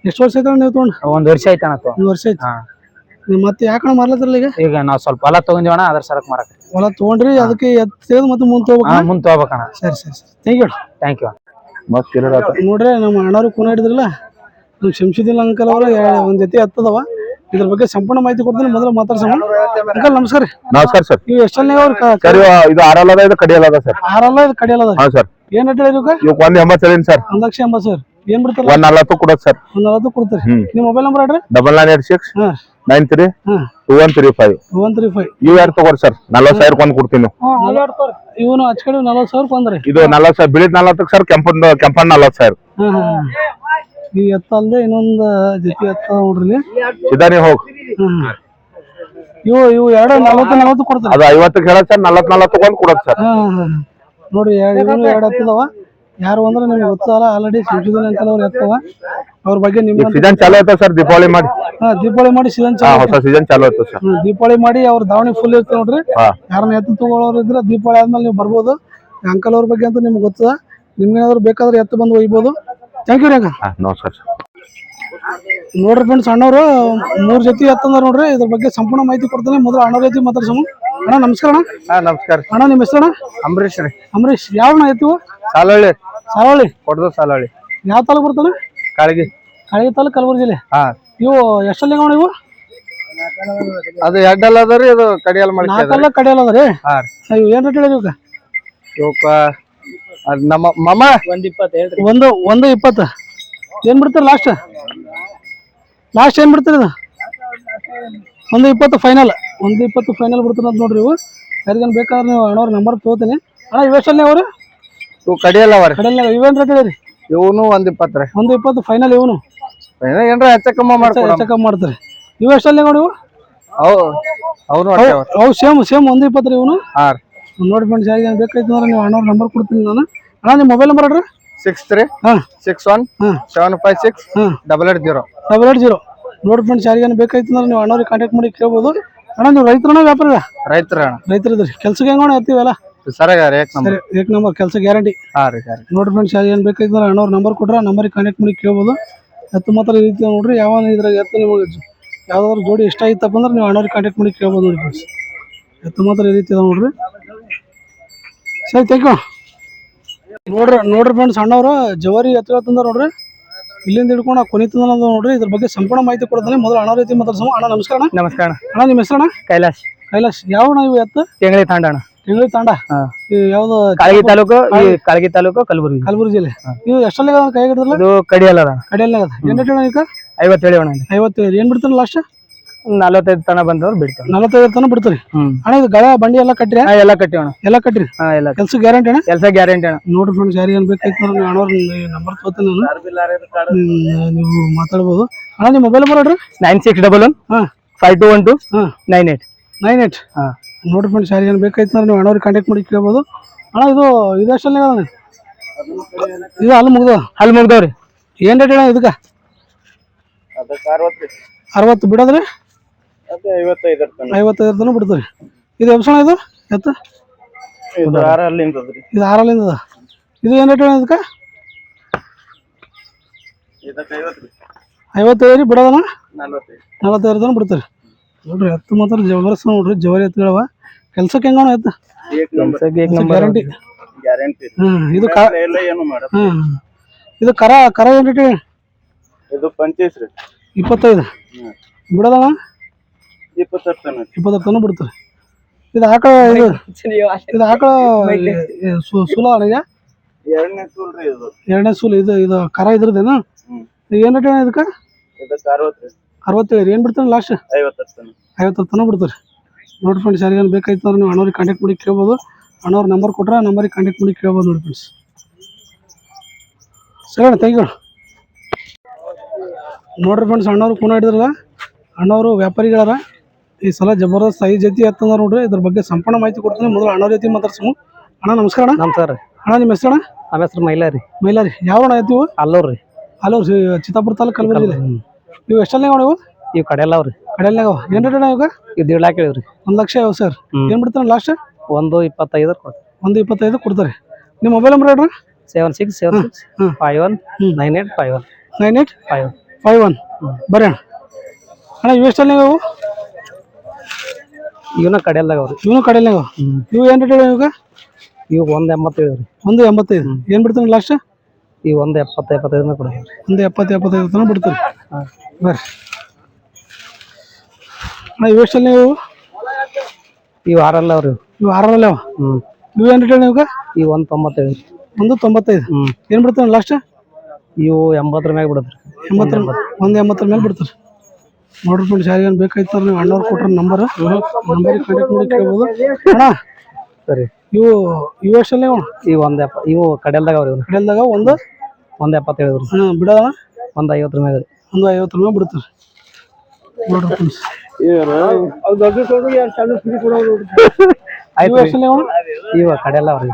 ಎಷ್ಟು ವರ್ಷ ಆಯ್ತು ನೀವು ತೊಗೊಂಡು? ಒಂದ್ ವರ್ಷ ಆಯ್ತಣ ತೊ ಒಂದು ವರ್ಷ ಆಯ್ತು. ಹಾ. ನೀವು ಮತ್ತೆ ಯಾಕಣ ಮಾರ್ಲತ್ತಿರಲ್ಲ ಈಗ? ಈಗ ನಾವ್ ಸ್ವಲ್ಪ ಹೊಲ ತಗೊಂಡಿವಣ ಅದ್ರ ಸರಕ್ ಮಾರಕ್. ಹೊಲ ತಗೊಂಡ್ರಿ ಅದಕ್ಕೆ ಎತ್ತೇದು ಮತ್ತೆ ಮುಂದೆ ಹಾ ತೊಗೋಬೇಕು ಮುಂದ್ ತಗೋಬೇಕಣ ಸರಿ ಸರಿ ಸರಿ. ಥ್ಯಾಂಕ್ ಯು ಥ್ಯಾಂಕ್ ಯು ಮಸ್ತ್ ನೋಡ್ರಿ ನಮ್ಮ ಅಣ್ಣವ್ರು ಕೂನ ಹಿಡಿದ್ರಲ್ಲ ನಮ್ಮ ಶಂಶುದ್ದೀನ್ ಅಂಕಲ್ ಅವರ ಒಂದ್ ಜೊತೆ ಹತ್ತದವ. ಇದ್ರ ಬಗ್ಗೆ ಸಂಪೂರ್ಣ ಮಾಹಿತಿ ಕೊಡ್ತೀನಿ ಮೊದಲು ಮಾತಾಡ್ಸೋಣ. ಅಂಕಲ್ ನಮಸ್ಕಾರ ರೀ. ನಮಸ್ಕಾರ ಸರ್. ನೀವು ಎಷ್ಟಲ್ಲಿ ಅವ್ರ ಸರ್ ಇದು ಆರಲ್ಲದ ಇದು ಕಡಿಯಲ್ಲದ ಸರ್? ಆರಲ್ಲ ಇದು ಕಡಿಯಲ್ಲ ಹಾ ಸರ್. ಏನ್ ರೇಟ್ ಹೇಳಿ ಇವಾಗ ಇವಕ್ಕೆ ಒಂದ್ ಎಂಬತ್ತು ಹೇಳಿನಿ ಸರ್. ಒಂದ್ ಲಕ್ಷ ಎಂಬತ್ತು ಸಾವಿರ. ಏನ್ ಬಿಡ್ತಾರ ಒಂದ್ ನಲ್ವತ್ತು ಕೊಡೋದು ಸರ್. ಒಂದ್ ನಲವತ್ತು ಕೊಡ್ತಾರೆ. ಹ್ಮ್. ನಿಮ್ಮ ಮೊಬೈಲ್ ನಂಬರ್ ಹೇಳ್ರಿ. ಡಬಲ್ ನೈನ್ ಏಟ್ ಸಿಕ್ಸ್ ಹಾ. ನೈನ್ ತ್ರೀ ಹಾ. Two one three five one three five ಇವ್ ಯಾರು ತಗೋರಿ ಸರ್? ನಲ್ವತ್ತು ಸಾವಿರಕ್ಕೆ ಒಂದ್ ಕೊಡ್ತೀನಿ. ಇವನು ಹಚ್ ಕಡೆ ನಲವತ್ತು ಸಾವಿರ ಬಂದ್ರಿ ಇದು ನಲ್ವತ್ತು ಸಾವಿರ ಬಿಳಿದ್ ನಲ್ವತ್ತಕ್ಕೆ ಸರ್ ಕೆಂಪನ್ ಕೆಂಪನ್ ನಲ್ವತ್ತು ಸಾವಿರ. ಹಾ ಹಾ ಈ ಎತ್ತ ಅಲ್ದೆ ಇನ್ನೊಂದು ಜೊತೆ ಎತ್ತ ನೋಡ್ರಿ. ಇಲ್ಲಿ. ಸಿದ್ಧಾನಿ ಹೋಗಿ. ಹಾ ಹಾ. ಇವು ಇವು ಎರಡು ನಲವತ್ತು ನಲವತ್ತು ಕೊಡ್ತಾರೆ. ಅದು ಐವತ್ತಕ್ಕೆ ಹೇಳೋದು ಸರ್ ನಲ್ವತ್ತು ನಲ್ವತ್ತಕ್ಕೆ ಒಂದು ಕೊಡೋದು ಸರ್. ಹಾ ಹಾ. ನೋಡ್ರಿ ಇವನು ಎರಡು ಹತ್ತದವ. ಯಾರು ಅಂದ್ರೆ ನಿಮ್ಗೆ ಗೊತ್ತಲ್ಲ ಆಲ್ರೆಡಿ ಸಂಶೋಧನೆ ಅಂಕಲ್ ಅವ್ರು ಎತ್ತವ. ಅವ್ರ ಬಗ್ಗೆ ನಿಮ್ಮ ಸೀಸನ್ ಚಾಲು ಆಯ್ತಾ ಸರ್ ದೀಪಾವಳಿ ಮಾಡಿ. ಹಾ ದೀಪಾವಳಿ ಮಾಡಿ ಸೀಸನ್ ಚಾಲು ಹೊಸ ಸೀಸನ್ ಚಾಲು ಆಯ್ತು ಸರ್ ದೀಪಾವಳಿ ಮಾಡಿ ಅವ್ರ ದಾವಣಿ ಫುಲ್ ಇರ್ತದೆ ನೋಡ್ರಿ. ಯಾರನ್ನ ಎತ್ತು ತಗೊಳ್ಳೋರು ಇದ್ರೆ ದೀಪಾವಳಿ ಆದ್ಮೇಲೆ ನೀವು ಬರ್ಬೋದು. ಅಂಕಲ್ ಅವ್ರ ಬಗ್ಗೆ ಅಂತ ನಿಮ್ಗೆ ಗೊತ್ತದ ನಿಮ್ಗೇನಾದ್ರು ಬೇಕಾದ್ರೆ ಎತ್ತು ಬಂದು ಒಯ್ಬೋದು. ಥ್ಯಾಂಕ್ ಯು ರೀ ನಮಸ್ಕಾರ ಸರ್ ನೋಡ್ರಿ ಫ್ರೆಂಡ್ಸ್ ಅಣ್ಣವರು ಮೂರ್ ಜೊತೆ ಎತ್ತಂದ್ರ ನೋಡ್ರಿ. ಇದ್ರ ಬಗ್ಗೆ ಸಂಪೂರ್ಣ ಮಾಹಿತಿ ಕೊಡ್ತಾನೆ. ಮೊದಲು ಅಣ್ಣವ್ರ ಜೊತೆ ಮಾತಾಡ್ಸೋಣ. ಅಣ್ಣ ನಮಸ್ಕಾರ ಅಣ್ಣ. ಹಾ ನಮಸ್ಕಾರ. ಅಣ್ಣ ನಿಮ್ಮ ಹೆಸರು ಅಣ್ಣ ಅಂಬರೀಶ್ ರೀ ಅಂಬರೀಶ್ ಯಾವಣ್ಣ ಎತ್ತಿವು ಸಾಲಹಳ್ಳಿ. ಸಾಲಹಳ್ಳಿ? ಕೊಡದ ಸಾಲಹಳ್ಳಿ. ಯಾವ ತಾಲೂಕು ಬರ್ತಾನೆ ಕಾಳಗಿ. ಕಾಳಗಿ ತಾಲೂಕು ಕಲಬುರಗಿ ಜಿಲ್ಲೆ? ಹಾ. ಇವು ಎಷ್ಟಲ್ಲಿ ಅಣ್ಣ ಇವು? ಅದು ಎಡ್ಡಲ್ಲ ಅದ ರೀ ಅದು ಕಡಿಯಲ್ ನಾಲ್ಕಲ್ಲ ಕಡಿಯಲ್ಲ ಅದ ರೀ? ಹಾ ಇವು ಏನ್ ರೇಟ್ ಹೇಳಿರಿ ಇವಕ್ಕೆ? ಇವಕ್ಕ ಅದ್ ನಮ್ಮ ಮಮ್ಮ ಒಂದ್ ಇಪ್ಪತ್ತು ಹೇಳ್ರಿ. ಒಂದು ಒಂದು ಇಪ್ಪತ್ತು. ಏನ್ ಬಿಡ್ತೀರಿ ಲಾಸ್ಟ್ ಲಾಸ್ಟ್ ಏನ್ ಬಿಡ್ತೀರಿ ಇದು? ಒಂದು ಇಪ್ಪತ್ತು ಫೈನಲ್ ಒಂದು ಇಪ್ಪತ್ತು ಫೈನಲ್ ಬಿಡ್ತೀನಿ ಅಂತ ನೋಡ್ರಿ ಇವು. ಯಾರಿಗೇನು ಬೇಕಾದ್ರೆ ನೀವು ಅಣ್ಣವ್ರ ನಂಬರ್ ತಗೋತೀನಿ. ಅಣ್ಣ ಇವೆಷ್ಟಲ್ಲಿ ಅವರು ಇವು? ಕಡಿಯಲ್ಲ ಅವ ರೀ ಇವೇನು ರೇಟ್ ಹೇಳಿರಿ ಇವನು ಒಂದ್ ಇಪ್ಪತ್ತು ರೀ. ಒಂದು ಇಪ್ಪತ್ತು ಫೈನಲ್ ಇವನು. ಏನ್ರ ಹೆಚ್ಚ ಕಮ್ಮ ಹೆಚ್ಚ ಚೆಕಪ್ ಮಾಡ್ತಾರೆ. ಇವು ಎಷ್ಟಲ್ಲಿ ನೋಡಿ ಇವು ಹೌದು ಅವನು ಅವು ಅವು ಸೇಮ್ ಸೇಮ್ ಒಂದು ಇಪ್ಪತ್ತು ರೀ ಇವನು. ಹಾ ರೀ. ನೋಡಿ ಫ್ರೆಂಡ್ಸ್ ಯಾರಿಗೇನು ಬೇಕಾಯ್ತು ಅಂದ್ರೆ ನೀವು ಅಣ್ಣವ್ರ ನಂಬರ್ ಕೊಡ್ತೀನಿ ನಾನು. ಅಣ್ಣ ನಿಮ್ಮ ಮೊಬೈಲ್ ನಂಬರ್ ಅಡ್ರಿ ಸಿಕ್ಸ್ ತ್ರೀ ಹಾಂ. ಸಿಕ್ಸ್ ಒನ್ ಹಾಂ. ಸೆವೆನ್ ಫೈವ್ ಸಿಕ್ಸ್ ಹಾಂ. Double eight zero double eight zero ನೋಡಿ ಫ್ರೆಂಡ್ಸ್ ಯಾರಿಗೇನು ಬೇಕಾಯ್ತು ಅಂದ್ರೆ ನೀವು ಅಣ್ಣವ್ರಿಗೆ ಕಾಂಟ್ಯಾಕ್ಟ್ ಮಾಡಿ ಕೇಳ್ಬೋದು. ಅಣ್ಣ ನೀವು ರೈತರಣ್ಣ ವ್ಯಾಪಾರ ರೈತರ ಅಣ್ಣ. ರೈತರಿದ್ರಿ. ಕೆಲ್ಸಕ್ಕೆ ಹೆಂಗೋಣ ಎತ್ತೀವಲ್ಲ ಸರಿಯಾಗ ರೀ ಏಕ್ ನಂಬರ್ ಸರಿ ಏಕ್ ನಂಬರ್ ಕೆಲಸ ಗ್ಯಾರಂಟಿ. ಹಾ ರೀ ಸರಿ ನೋಡಿ ಫ್ರೆಂಡ್ಸ್ ಏನು ಬೇಕಾಗಿದ್ರೆ ಅಣ್ಣವ್ರ ನಂಬರ್ ಕೊಟ್ರೆ ನಂಬರಿಗೆ ಕಾಂಟ್ಯಾಕ್ಟ್ ಮಾಡಿ ಕೇಳ್ಬೋದು. ಎತ್ತು ಮಾತ್ರ ಈ ರೀತಿ ನೋಡ್ರಿ ಯಾವ ಇದ್ರಾಗ ಎತ್ತು ನಿಮಗೆ ಯಾವ್ದಾದ್ರು ಜೋಡಿ ಇಷ್ಟ ಆಯ್ತಪ್ಪ ಅಂದ್ರೆ ನೀವು ಅಣ್ಣವ್ರಿಗೆ ಕಾಂಟ್ಯಾಕ್ಟ್ ಮಾಡಿ ಕೇಳ್ಬೋದು ನೋಡಿ ಫ್ರೆಂಡ್ಸ್ ಎತ್ತು ಮಾತ್ರ ಈ ರೀತಿ ಇದೆ ನೋಡ್ರಿ. ಸರಿ ಥ್ಯಾಂಕ್ ಯು ನೋಡ್ರಿ ನೋಡ್ರಿ ಫ್ರೆಂಡ್ಸ್ ಅಣ್ಣವ್ರು ಜವಾರಿ ಎತ್ತು ತಂದ ನೋಡ್ರಿ. ಇಲ್ಲಿಂದ ಹಿಡ್ಕೊಂಡು ಕೊನೆ ತಂದ ನೋಡ್ರಿ ಇದ್ರ ಬಗ್ಗೆ ಸಂಪೂರ್ಣ ಮಾಹಿತಿ ಕೊಡ್ತಾನೆ ಮೊದಲು ಅಣ್ಣ ರೀತಿ ಮಾತಾಡ್ಸಮ ಅಣ್ಣ ನಮಸ್ಕಾರ ಅಣ್ಣ. ನಮಸ್ಕಾರ ಅಣ್ಣ. ನಿಮ್ಮ ಹೆಸರಣ್ಣ? ಕೈಲಾಶ್. ಕೈಲಾಶ್ ಯಾವ ಅಣ್ಣ ಇವು ಎತ್ತು? ತೆಂಗಳಿ ತಾಂಡ ಅಣ್ಣ. ತಿಂಗಳ ತಾಂಡ? ಹಾ. ಯಾವ್ದು ಕಾಳಗಿ ತಾಲೂಕು ಈ ಕಾಳಗಿ ತಾಲೂಕು ಕಲಬುರಗಿ. ಕಲಬುರಗಿ ಜಿಲ್ಲೆ. ಇವು ಎಷ್ಟಲ್ಲಿ ಕೈ ಹಿಡಿದ್ರಲ್ಲ? ಇದು ಕಡಿಯಲ್ಲ ಎಂಟು ಐವತ್ತೇಳು ಐವತ್ತೇಳು ಏನ್ ರೇಟ್ ಅಣ್ಣ ಈಗ? ಐವತ್ತು ಹೇಳಿ ಅಣ್ಣ ಐವತ್ತೈದು ಏನ್ ಬಿಡ್ತಾರ ಲಾಸ್ಟ್ ನಲವತ್ತೈದು ತನ ಬಂದವ್ರು ಬಿಡ್ತೇವೆ. ನಲವತ್ತೈದು ತನ ಬಿಡ್ತೀರಿ? ಹ್ಮ್. ಅಣ್ಣ ಇದು ಗಳ ಬಂಡಿ ಎಲ್ಲ ಕಟ್ಟಿ ಹಾ ಎಲ್ಲ ಕಟ್ಟಿ ಅಣ್ಣ. ಎಲ್ಲ ಕಟ್ಟಿ ಹಾ ಎಲ್ಲ ಕೆಲ್ಸ ಗ್ಯಾರಂಟಿ ಅಣ್ಣ? ಕೆಲಸ ಗ್ಯಾರಂಟಿ ಅಣ್ಣ. ನೋಡ್ರಿ ಫ್ರೆಂಡ್ಸ್ ಯಾರಿಗೆ ಏನ್ ಬೇಕಾಯ್ತು ಅಂದ್ರೆ ಅಣ್ಣವ್ರ ನಂಬರ್ ತಗೋತೀನಿ ನಾನು. ಹ್ಮ್, ನೀವು ಮಾತಾಡ್ಬೋದು. ಅಣ್ಣ ನಿಮ್ಮ ಮೊಬೈಲ್ ನಂಬರ್ ಹೇಳ್ರಿ. ನೈನ್ ಸಿಕ್ಸ್ ಡಬಲ್ ಒನ್ ಹಾಂ. ಫೈವ್ ಟು ಒನ್ ಟು ಹಾ. ನೈನ್ ಏಟ್ ನೈನ್ ಏಟ್ ಹಾ. ನೋಡ್ರಿ ಫ್ರೆಂಡ್ಸ್ ಯಾರಿಗೆ ಏನು ಬೇಕಾಯ್ತು ಅಂದ್ರೆ ನೀವು ಅಣ್ಣವ್ರಿಗೆ ಕಾಂಟ್ಯಾಕ್ಟ್ ಮಾಡಿ ಕೇಳ್ಬೋದು. ಅಣ್ಣ ಇದು ಇದು ಎಷ್ಟಲ್ಲಿ ಅಣ್ಣ ಇದು? ಅಲ್ಲಿ ಮುಗ್ದ ಅಲ್ಲಿ ಮುಗ್ದವ್ರಿ. ಏನ್ ರೇಟ್ ಅಣ್ಣ ಇದಕ್ಕೆ? ಅರವತ್ತು ಬಿಡೋದ್ರಿ? ಐವತ್ತೈದು ಐವತ್ತೈದು ತನಕ. ಬಿಡ್ತೀರಿ ಇದು ಎಬ್ಸಣ ಇದು? ಎತ್ತ? ಇದು ಆರಲ್ಲಿಂದ ಅದ ಇದು ಏನು ರೇಟ್ ಅದಕ್ಕೆ ಐವತ್ತೈದು ರೀ ಬಿಡೋದನ ನಲವತ್ತೈದು. ತನಕ ಬಿಡ್ತೀರಿ ನೋಡ್ರಿ ಎತ್ತು ಮಾತ್ರ ಜಬರ್ದಸ್ತ್ ನೋಡ್ರಿ ಜವರಿ ಎತ್ತುಗಳವ ಕೆಲ್ಸಕ್ಕೆ ಹೆಂಗಣ ಎತ್ತ? ಗ್ಯಾರಂಟಿ ಗ್ಯಾರಂಟಿ ಹ್ಮ್ ಇದು ಕ ಏನು ಮಾಡ ಹ್ಮ್. ಇದು ಕರ ಕರ ಏನು ರೇಟ್ ಇದು ಪಂಚೇಸ್ ರೀ. ಇಪ್ಪತ್ತೈದು. ಬಿಡೋದನ ಇಪ್ಪತ್ತರ ತನ ಇಪ್ಪತ್ತಾರು ಬಿಡ್ತೀರಿ. ಇದು ಆಕಳ ಇದು ಇದು ಆಕಳ ಸುಲ ಎರಡನೇ ಸೂಲ್ ರೀ ಇದು. ಎರಡನೇ ಸೂಲ್ ಇದು ಇದು ಕರ ಇದ್ರದೇನು? ಏನ್ ರೇಟ್ ಇದಕ್ಕೆ? ಅರವತ್ತೈದು ಅರವತ್ತು ಅರವತ್ತೇಳು. ಏನು ಬಿಡ್ತಾನೆ ಲಾಸ್ಟ್ ಐವತ್ತರ ತನ ಬಿಡ್ತಾರೆ. ನೋಡಿ ಫ್ರೆಂಡ್ಸ್ ಯಾರಿಗೇನು ಬೇಕಾಯ್ತು ಅಂದ್ರೆ ನೀವು ಅಣ್ಣವ್ರಿಗೆ ಕಾಂಟ್ಯಾಕ್ಟ್ ಮಾಡಿ ಕೇಳ್ಬೋದು. ಅಣ್ಣವ್ರ ನಂಬರ್ ಕೊಟ್ರೆ ನಂಬರಿಗೆ ಕಾಂಟ್ಯಾಕ್ಟ್ ಮಾಡಿ ಕೇಳ್ಬೋದು ನೋಡಿ ಫ್ರೆಂಡ್ಸ್ ಸರಿ ಅಣ್ಣ ಥ್ಯಾಂಕ್ ಯು ನೋಡ್ರಿ ಫ್ರೆಂಡ್ಸ್ ಅಣ್ಣವ್ರು ಕೂನ ಹಿಡಿದ್ರಲ್ಲ ಅಣ್ಣವರು ವ್ಯಾಪಾರಿಗಳಾರ? ಈ ಸಲ ಜಬರ್ದಸ್ತ್ ಐದು ಜೊತೆ ಎತ್ತಂದ ನೋಡ್ರಿ. ಇದ್ರ ಬಗ್ಗೆ ಸಂಪೂರ್ಣ ಮಾಹಿತಿ ಕೊಡ್ತೀನಿ. ಮೊದಲು ಅಣ್ಣ ಜೊತೆ ಮಾತಾಡ್ಸು ಅಣ್ಣ ನಮಸ್ಕಾರ ಅಣ್ಣ. ರೀ. ಸರ್ ಅಣ್ಣ ನಿಮ್ಮ ಹೆಸರಣ್ಣ? ನಮ್ಮ ಹೆಸರು ಮೈಲಾರಿ. ಮೈಲಾರಿ. ಯಾವ ಅಣ್ಣ ಐತಿವು ಅಲ್ಲೋರಿ ಅಲ್ಲೋರ್ ಚಿತ್ತಾಪುರ ತಾಲೂಕು ಕಲಬುರಗಿ ಜಿಲ್ಲೆ. ನೀವು ಎಷ್ಟಲ್ಲೇ ನೀವು ಇವು? ಇವ್ ಕಡೆ ಎಲ್ಲ ಅವ್ರಿ. ಕಡೆಯಲ್ಲಾಗ ಏನು ರೇಟ್ ಅಣ್ಣ ಇವಾಗ? ಇದು ದೇಡ್ ಲಾಕ್ ಹೇಳಿವ್ರಿ. ಒಂದು ಲಕ್ಷ ಯಾವ ಸರ್. ಏನು ಬಿಡ್ತಾರೆ ಲಾಸ್ಟ್ ಒಂದು ಇಪ್ಪತ್ತೈದರ ಕೊಡ್ತಾರೆ ಒಂದು ಇಪ್ಪತ್ತೈದು ಕೊಡ್ತಾರೆ. ನಿಮ್ಮ ಮೊಬೈಲ್ ನಂಬರ್ ಹೇಳ್ರಿ seven six seven six. Five one nine eight five one nine eight five five one ಬರ್ರಿ ಅಣ್ಣ. ಅಣ್ಣ ಇವು ಎಷ್ಟಲ್ಲಿ ಇವು? ಇವನ ಕಡೆಯಲ್ದಾಗ ಅವ್ರಿ. ಇವನು ಇವ್ ಇವು ಏನು ರೇಟ್ ಇವಾಗ? ಇವಾಗ ಒಂದ್ ಎಂಬತ್ತು ರೀ. ಒಂದು ಎಂಬತ್ತೈದು? ಏನು ಬಿಡ್ತಾನೆ ಲಾಸ್ಟ್ ಈ ಒಂದ್ ಎಪ್ಪತ್ತು ಎಪ್ಪತ್ತೈದನ ಕೊಡಿ ಒಂದು ಎಪ್ಪತ್ತು ಎಪ್ಪತ್ತೈದು ತನಕ ಬಿಡ್ತಾರೆ. ಬರ್ರಿ. ಅಣ್ಣ ಇವು ಎಷ್ಟಲ್ಲಿ ನೀವು ಇವ್? ಆರಲ್ಲ ಅವ್ರಿ. ಇವು ಆರಲ್ಲ ಅವ? ಏನ್ ಇವು ಏನು ರೇಟ್ ಇವಾಗ? ಈ ಒಂದ್ ತೊಂಬತ್ತೈದು ಒಂದು ತೊಂಬತ್ತೈದು? ಹ್ಞೂ ಏನು ಬಿಡ್ತಾನೆ ಲಾಸ್ಟ್ ಇವು ಎಂಬತ್ತರ ಮ್ಯಾಗ ಬಿಡತ್ರಿ ಎಂಬತ್ತರ ಒಂದು ಎಂಬತ್ತರ. ಮ್ಯಾಗ ಬಿಡ್ತಾರೆ. ನೋಡ್ರಿ ಫ್ರೆಂಡ್ಸ್ ಯಾರಿಗೇನು ಬೇಕಾಯ್ತು ನೀವು ಅಣ್ಣವ್ರು ಕೊಟ್ರ ನಂಬರ್ ನಂಬರ್ ಕಾಂಟ್ಯಾಕ್ಟ್ ಮಾಡಿ ಕೇಳ್ಬೋದು. ಅಣ್ಣ ಸರಿ. ಇವು ಇವು ಎಷ್ಟಲ್ಲಿ ಅವ ಈ ಒಂದ್ ಎಪ್ಪ ಇವು ಕಡೆಲ್ದಾಗ ಅವ್ರಿ ಇವ್ರು ಕಡೆಲ್ದಾಗ ಒಂದು? ಒಂದ್ ಎಪ್ಪತ್ತು ಹೇಳಿದ್ರು ಹಾಂ ಬಿಡೋಣ ಒಂದ್ ಐವತ್ತು ರೂಪಾಯಿ ರೀ. ಒಂದು ಐವತ್ತರ ರೂಪಾಯಿ ಬಿಡ್ತಾರೆ. ನೋಡ್ರಿ ಫ್ರೆಂಡ್ಸ್ ಆಯ್ತು ಇವು ಎಷ್ಟಲ್ಲಿ ಅವ ಇವ ಕಡೆಲ್ಲ ಅವ್ರಿ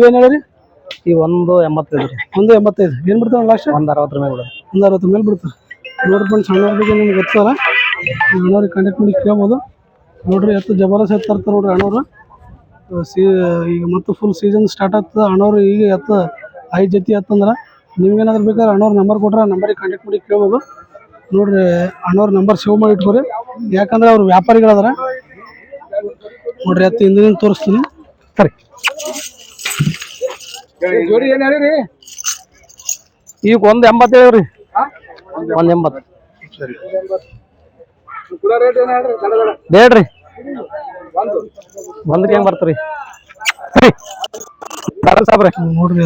ಏನು ಹೇಳಿರಿ? ಈ ಒಂದು ಎಂಬತ್ತೈದು ಒಂದು ಎಂಬತ್ತೈದು. ಏನು ಬಿಡ್ತಾನೆ ಲಾಸ್ಟ್ ಒಂದ್ ಅರವತ್ತರ ರೂಪಾಯಿ ಬಿಡೋದು. ಒಂದು ಅರವತ್ತು ಮೇಲೆ ಬಿಡ್ತಾರೆ. ನೋಡ್ರಿ ಫ್ರೆಂಡ್ಸ್ ಅಣ್ಣವ್ರ ಬಗ್ಗೆ ನಿಮ್ಗೆ ಗೊತ್ತಲ್ಲ ಅಣ್ಣವ್ರಿಗೆ ಕಾಂಟ್ಯಾಕ್ಟ್ ಮಾಡಿ ಕೇಳ್ಬೋದು. ನೋಡ್ರಿ, ಎತ್ತು ಜಬರ್ದಸ್ತ್ ಎತ್ತು ತರ್ತಾರೆ ನೋಡ್ರಿ ಅಣ್ಣವ್ರು ಸೀ, ಈಗ ಮತ್ತೆ ಫುಲ್ ಸೀಸನ್ ಸ್ಟಾರ್ಟ್ ಆಗ್ತದೆ ಅಣ್ಣವ್ರು ಈಗ ಎತ್ತು, ಐದು ಜೊತೆ ಎತ್ತಂದ್ರೆ ನಿಮ್ಗೇನಾದ್ರು ಬೇಕಾದ್ರೆ ಅಣ್ಣವ್ರ ನಂಬರ್ ಕೊಟ್ರೆ ನಂಬರಿಗೆ ಕಾಂಟ್ಯಾಕ್ಟ್ ಮಾಡಿ ಕೇಳ್ಬೋದು. ನೋಡ್ರಿ ಅಣ್ಣವ್ರ ನಂಬರ್ ಸೇವ್ ಮಾಡಿ ಇಟ್ಕೊರಿ. ಯಾಕಂದ್ರೆ ಅವ್ರು ವ್ಯಾಪಾರಿಗಳದಾರ. ನೋಡ್ರಿ, ಎತ್ತು ಹಿಂದಿನ ತೋರಿಸ್ತೀನಿ. ಸರಿ ಈಗ ಒಂದು ಎಂಬತ್ತೈದು ಹೇಳಿವ್ರಿ ಒಂದ್ ಎಂಬತ್ತು. ಬೇಡ್ರಿ. ಒಂದಕ್ಕೆ ಹೆಂಗ್ ಬರ್ತೀರಿ? ಸಾಬ್ರಿ. ನೋಡ್ರಿ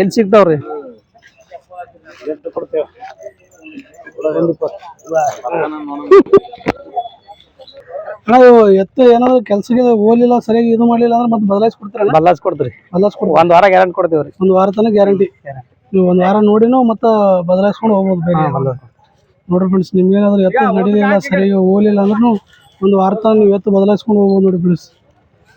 ಎಲ್ಲಿ ಸಿಗ್ತಾವ್ರಿ? ಅಣ್ಣ ಇವು ಎತ್ತು ಏನಾದ್ರು ಕೆಲ್ಸಕ್ಕೆ ಹೋಗ್ಲಿಲ್ಲ ಸರಿಯಾಗಿ ಇದು ಮಾಡಲಿಲ್ಲ ಅಂದ್ರೆ ಮತ್ತೆ ಬದಲಾಯಿಸಿ ಕೊಡ್ತಾರಣ್ಣ ಬಲ್ಲಾಸ್ ಕೊಡ್ತೀರಿ ಬದಲಾಯಿಸಿ ಕೊಡ್ತಾರೆ ಒಂದ್ ವಾರ ಗ್ಯಾರಂಟಿ ರೀ ಒಂದು ವಾರ ತನಕ ಗ್ಯಾರಂಟಿ ನೀವು ಒಂದು ವಾರ ನೋಡಿನೂ ಮತ್ತೆ ಬದಲಾಯಿಸ್ಕೊಂಡು ಹೋಗ್ಬೋದು ಬೇರೆ ನೋಡ್ರಿ ಫ್ರೆಂಡ್ಸ್ ನಿಮ್ಗೇನಾದ್ರೂ ಎತ್ತು ನಡೀಲಿಲ್ಲ ಸರಿಯಾಗಿ ಹೋಗ್ಲಿಲ್ಲ ಅಂದ್ರೂ ಒಂದು ವಾರ ತನಕ ನೀವು ಎತ್ತು ಬದಲಾಯಿಸ್ಕೊಂಡು ಹೋಗ್ಬೋದು ನೋಡಿ ಫ್ರೆಂಡ್ಸ್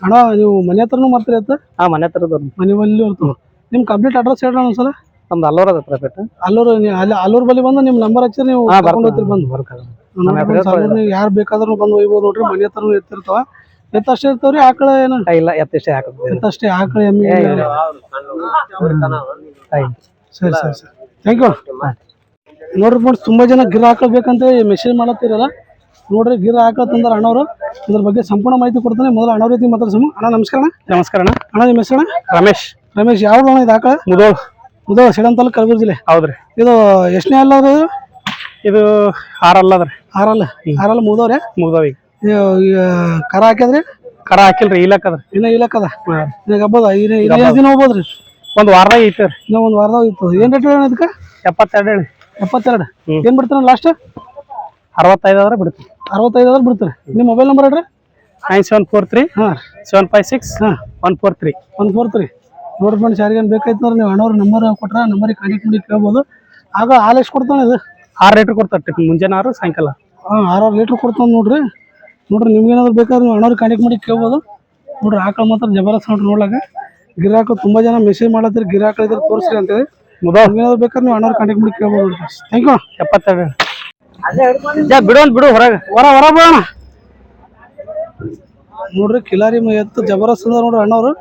ಅಣ್ಣ ನೀವು ಮನೆ ಹತ್ರನೂ ಮಾಡ್ತೀರಿ ಎತ್ತು? ಹಾ ಮನೆ ಹತ್ರ ಮನೆ ಬಲ್ಲಿ ಇರ್ತವೆ ನಿಮ್ಮ ಕಂಪ್ಲೀಟ್ ಅಡ್ರೆಸ್ ಹೇಳ್ರಿ ಒಂದ್ಸಲ. ನಮ್ದು ಅಲ್ಲೂರದ ಅದ ಪ್ರೈವೇಟ್ ಅಲ್ಲೂರು ಅಲ್ಲಿ ಅಲ್ಲೂರು ಬಲ್ಲಿ ಬಂದು ನಿಮ್ಮ ನಂಬರ್ ಹಚ್ಚಿರಿ ನೀವು ಹೋಗ್ತೀರಿ ಬಂದು. ನೀವು ಯಾರು ಬೇಕಾದ್ರೂ ಬಂದು ಒಯ್ಬೋದು ನೋಡ್ರಿ ಮನೆ ಹತ್ರ ಎತ್ತಿರ್ತಾವ. ಎತ್ತಷ್ಟೇ ಇರ್ತಾವ್ರಿ ಆಕಳ ಏನು? ಇಲ್ಲ ಎತ್ತಷ್ಟೇ ಹಾಕೋದು ಎತ್ತಷ್ಟೇ ಆಕಳ ಎಮ್ಮೆ? ಸರಿ ಸರಿ ಸರಿ. ಥ್ಯಾಂಕ್ ಯು ನೋಡ್ರಿ ಫ್ರೆಂಡ್ಸ್ ತುಂಬಾ ಜನ ಗಿರ ಹಾಕಬೇಕಂತ ಮೆಸೇಜ್ ಮಾಡತ್ತಿರಲ್ಲ? ನೋಡ್ರಿ ಗಿರ ಹಾಕೋ ತಂದ್ರ ಅಣ್ಣವರು. ಇದ್ರ ಬಗ್ಗೆ ಸಂಪೂರ್ಣ ಮಾಹಿತಿ ಕೊಡ್ತಾನೆ. ಮೊದಲು ಅಣ್ಣವ್ರ ಮಾತ್ರ ಸುಮ್ಮ ಅಣ್ಣ ನಮಸ್ಕಾರ ನಮಸ್ಕಾರ ಅಣ್ಣ. ಅಣ್ಣ ನಿಮ್ಮ ಹೆಸರು ಅಣ್ಣ? ರಮೇಶ್. ರಮೇಶ್ ಯಾವ್ದು ಅಣ್ಣ ಇದು ಆಕಳ ಮುದೋಳ್. ಮುದೋಳ್ ಸಿಡಂ ತಾಲೂಕು ಕಲಬುರಗಿ ಜಿಲ್ಲೆ. ಹೌದ್ರಿ. ಇದು ಎಷ್ಟನೇ ಅಲ್ಲ ಅದು ಇದು ಆರಲ್ಲ ಅದ್ರಿ ಆರಲ್ಲ? ಆರಲ್ಲ ಮುಗ್ದವ್ರೆ? ಮುಗ್ದವ್ ಈಗ. ಕರ ಹಾಕಿದ್ರೆ ಕರ ಹಾಕಿಲ್ರಿ ಇಲ್ಲಕ್ಕದ ಇನ್ನ ಇಲ್ಲಕ್ಕದ ಈಗ ಹಬ್ಬದ ಇನ್ನ ಇನ್ನ ಎಷ್ಟು ದಿನ ಹೋಗ್ಬೋದ್ರಿ? ಒಂದ್ ವಾರದಾಗ ಐತ್ರಿ. ಇನ್ನೂ ಒಂದು ವಾರದಾಗ ಇತ್ತು ಏನ್ ರೇಟ್ ಹೇಳಿ ಅದಕ್ಕೆ? ಎಪ್ಪತ್ತೆರಡು ಹೇಳಿ. ಎಪ್ಪತ್ತೆರಡು. ಏನು ಬಿಡ್ತಾರ ಲಾಸ್ಟ್ ಅರವತ್ತೈದು ಆದ್ರೆ ಬಿಡ್ತೀವಿ. ಅರವತ್ತೈದು ಆದ್ರೆ ಬಿಡ್ತಾರೆ? ನಿಮ್ಮ ಮೊಬೈಲ್ ನಂಬರ್ ಹೇಳ್ರಿ. ನೈನ್ ಸೆವೆನ್ ಫೋರ್ ತ್ರೀ ಹಾಂ. ಸೆವೆನ್ ಫೈವ್ ಸಿಕ್ಸ್ ಹಾಂ. One four three. One four three. ನೋಡಿ ಫ್ರೆಂಡ್ಸ್ ಯಾರಿಗೇನು ಬೇಕಾಯ್ತು ಅಂದ್ರೆ ನೀವು ಹಣವ್ರ ನಂಬರ್ ಕೊಟ್ರೆ ನಂಬರಿಗೆ ಕಾಂಟ್ಯಾಕ್ಟ್ ಮಾಡಿ ಕೇಳ್ಬೋದು. ಆಗ ಹಾಲು ಎಷ್ಟು ಕೊಡ್ತಾನೆ ಇದು. ಆರು ಲೀಟ್ರ್ ಕೊಡ್ತಾರೆ ಮುಂಜಾನೆ ಆರು ಸಾಯಂಕಾಲ ಹಾಂ ಆರಾರು ಲೀಟ್ರ್ ಕೊಡ್ತಾನೆ ನೋಡ್ರಿ. ನೋಡ್ರಿ ನಿಮ್ಗೆ ಏನಾದ್ರು ಬೇಕಾದ್ರೆ ನೀವು ಅಣ್ಣವ್ರಿಗೆ ಕಾಂಟ್ಯಾಕ್ಟ್ ಮಾಡಿ ಕೇಳ್ಬೋದು. ನೋಡ್ರಿ ಆಕಳು ಮಾತ್ರ ಜಬರ್ದಸ್ತ್ ನೋಡ್ರಿ ನೋಡ್ಲಾಗ ಗಿರಾಕ ತುಂಬ ಜನ ಮೆಸೇಜ್ ಮಾಡತ್ತೀರಿ ಗಿರಾಕ ಇದ್ರೆ ತೋರಿಸ್ರಿ ಅಂತೇಳಿ. ಮೊದಲು ನಿಮ್ಗೇನಾದ್ರು ಬೇಕಾದ್ರೆ ನೀವು ಅಣ್ಣವ್ರಿಗೆ ಕಾಂಟ್ಯಾಕ್ಟ್ ಮಾಡಿ ಕೇಳ್ಬೋದು ನೋಡ್ರಿ. ಥ್ಯಾಂಕ್ ಯು ಎಪ್ಪತ್ತೆರಡು. ಜಾ ಬಿಡು ಹೊರಗೆ. ಹೊರ ಹೊರ ಬಿಡೋಣ. ನೋಡ್ರಿ ಕಿಲಾರಿ ಮ- ಎತ್ತು ಜಬರ್ದಸ್ತ್ ಅಂದ್ರೆ ನೋಡ್ರಿ ಅಣ್ಣವ್ರು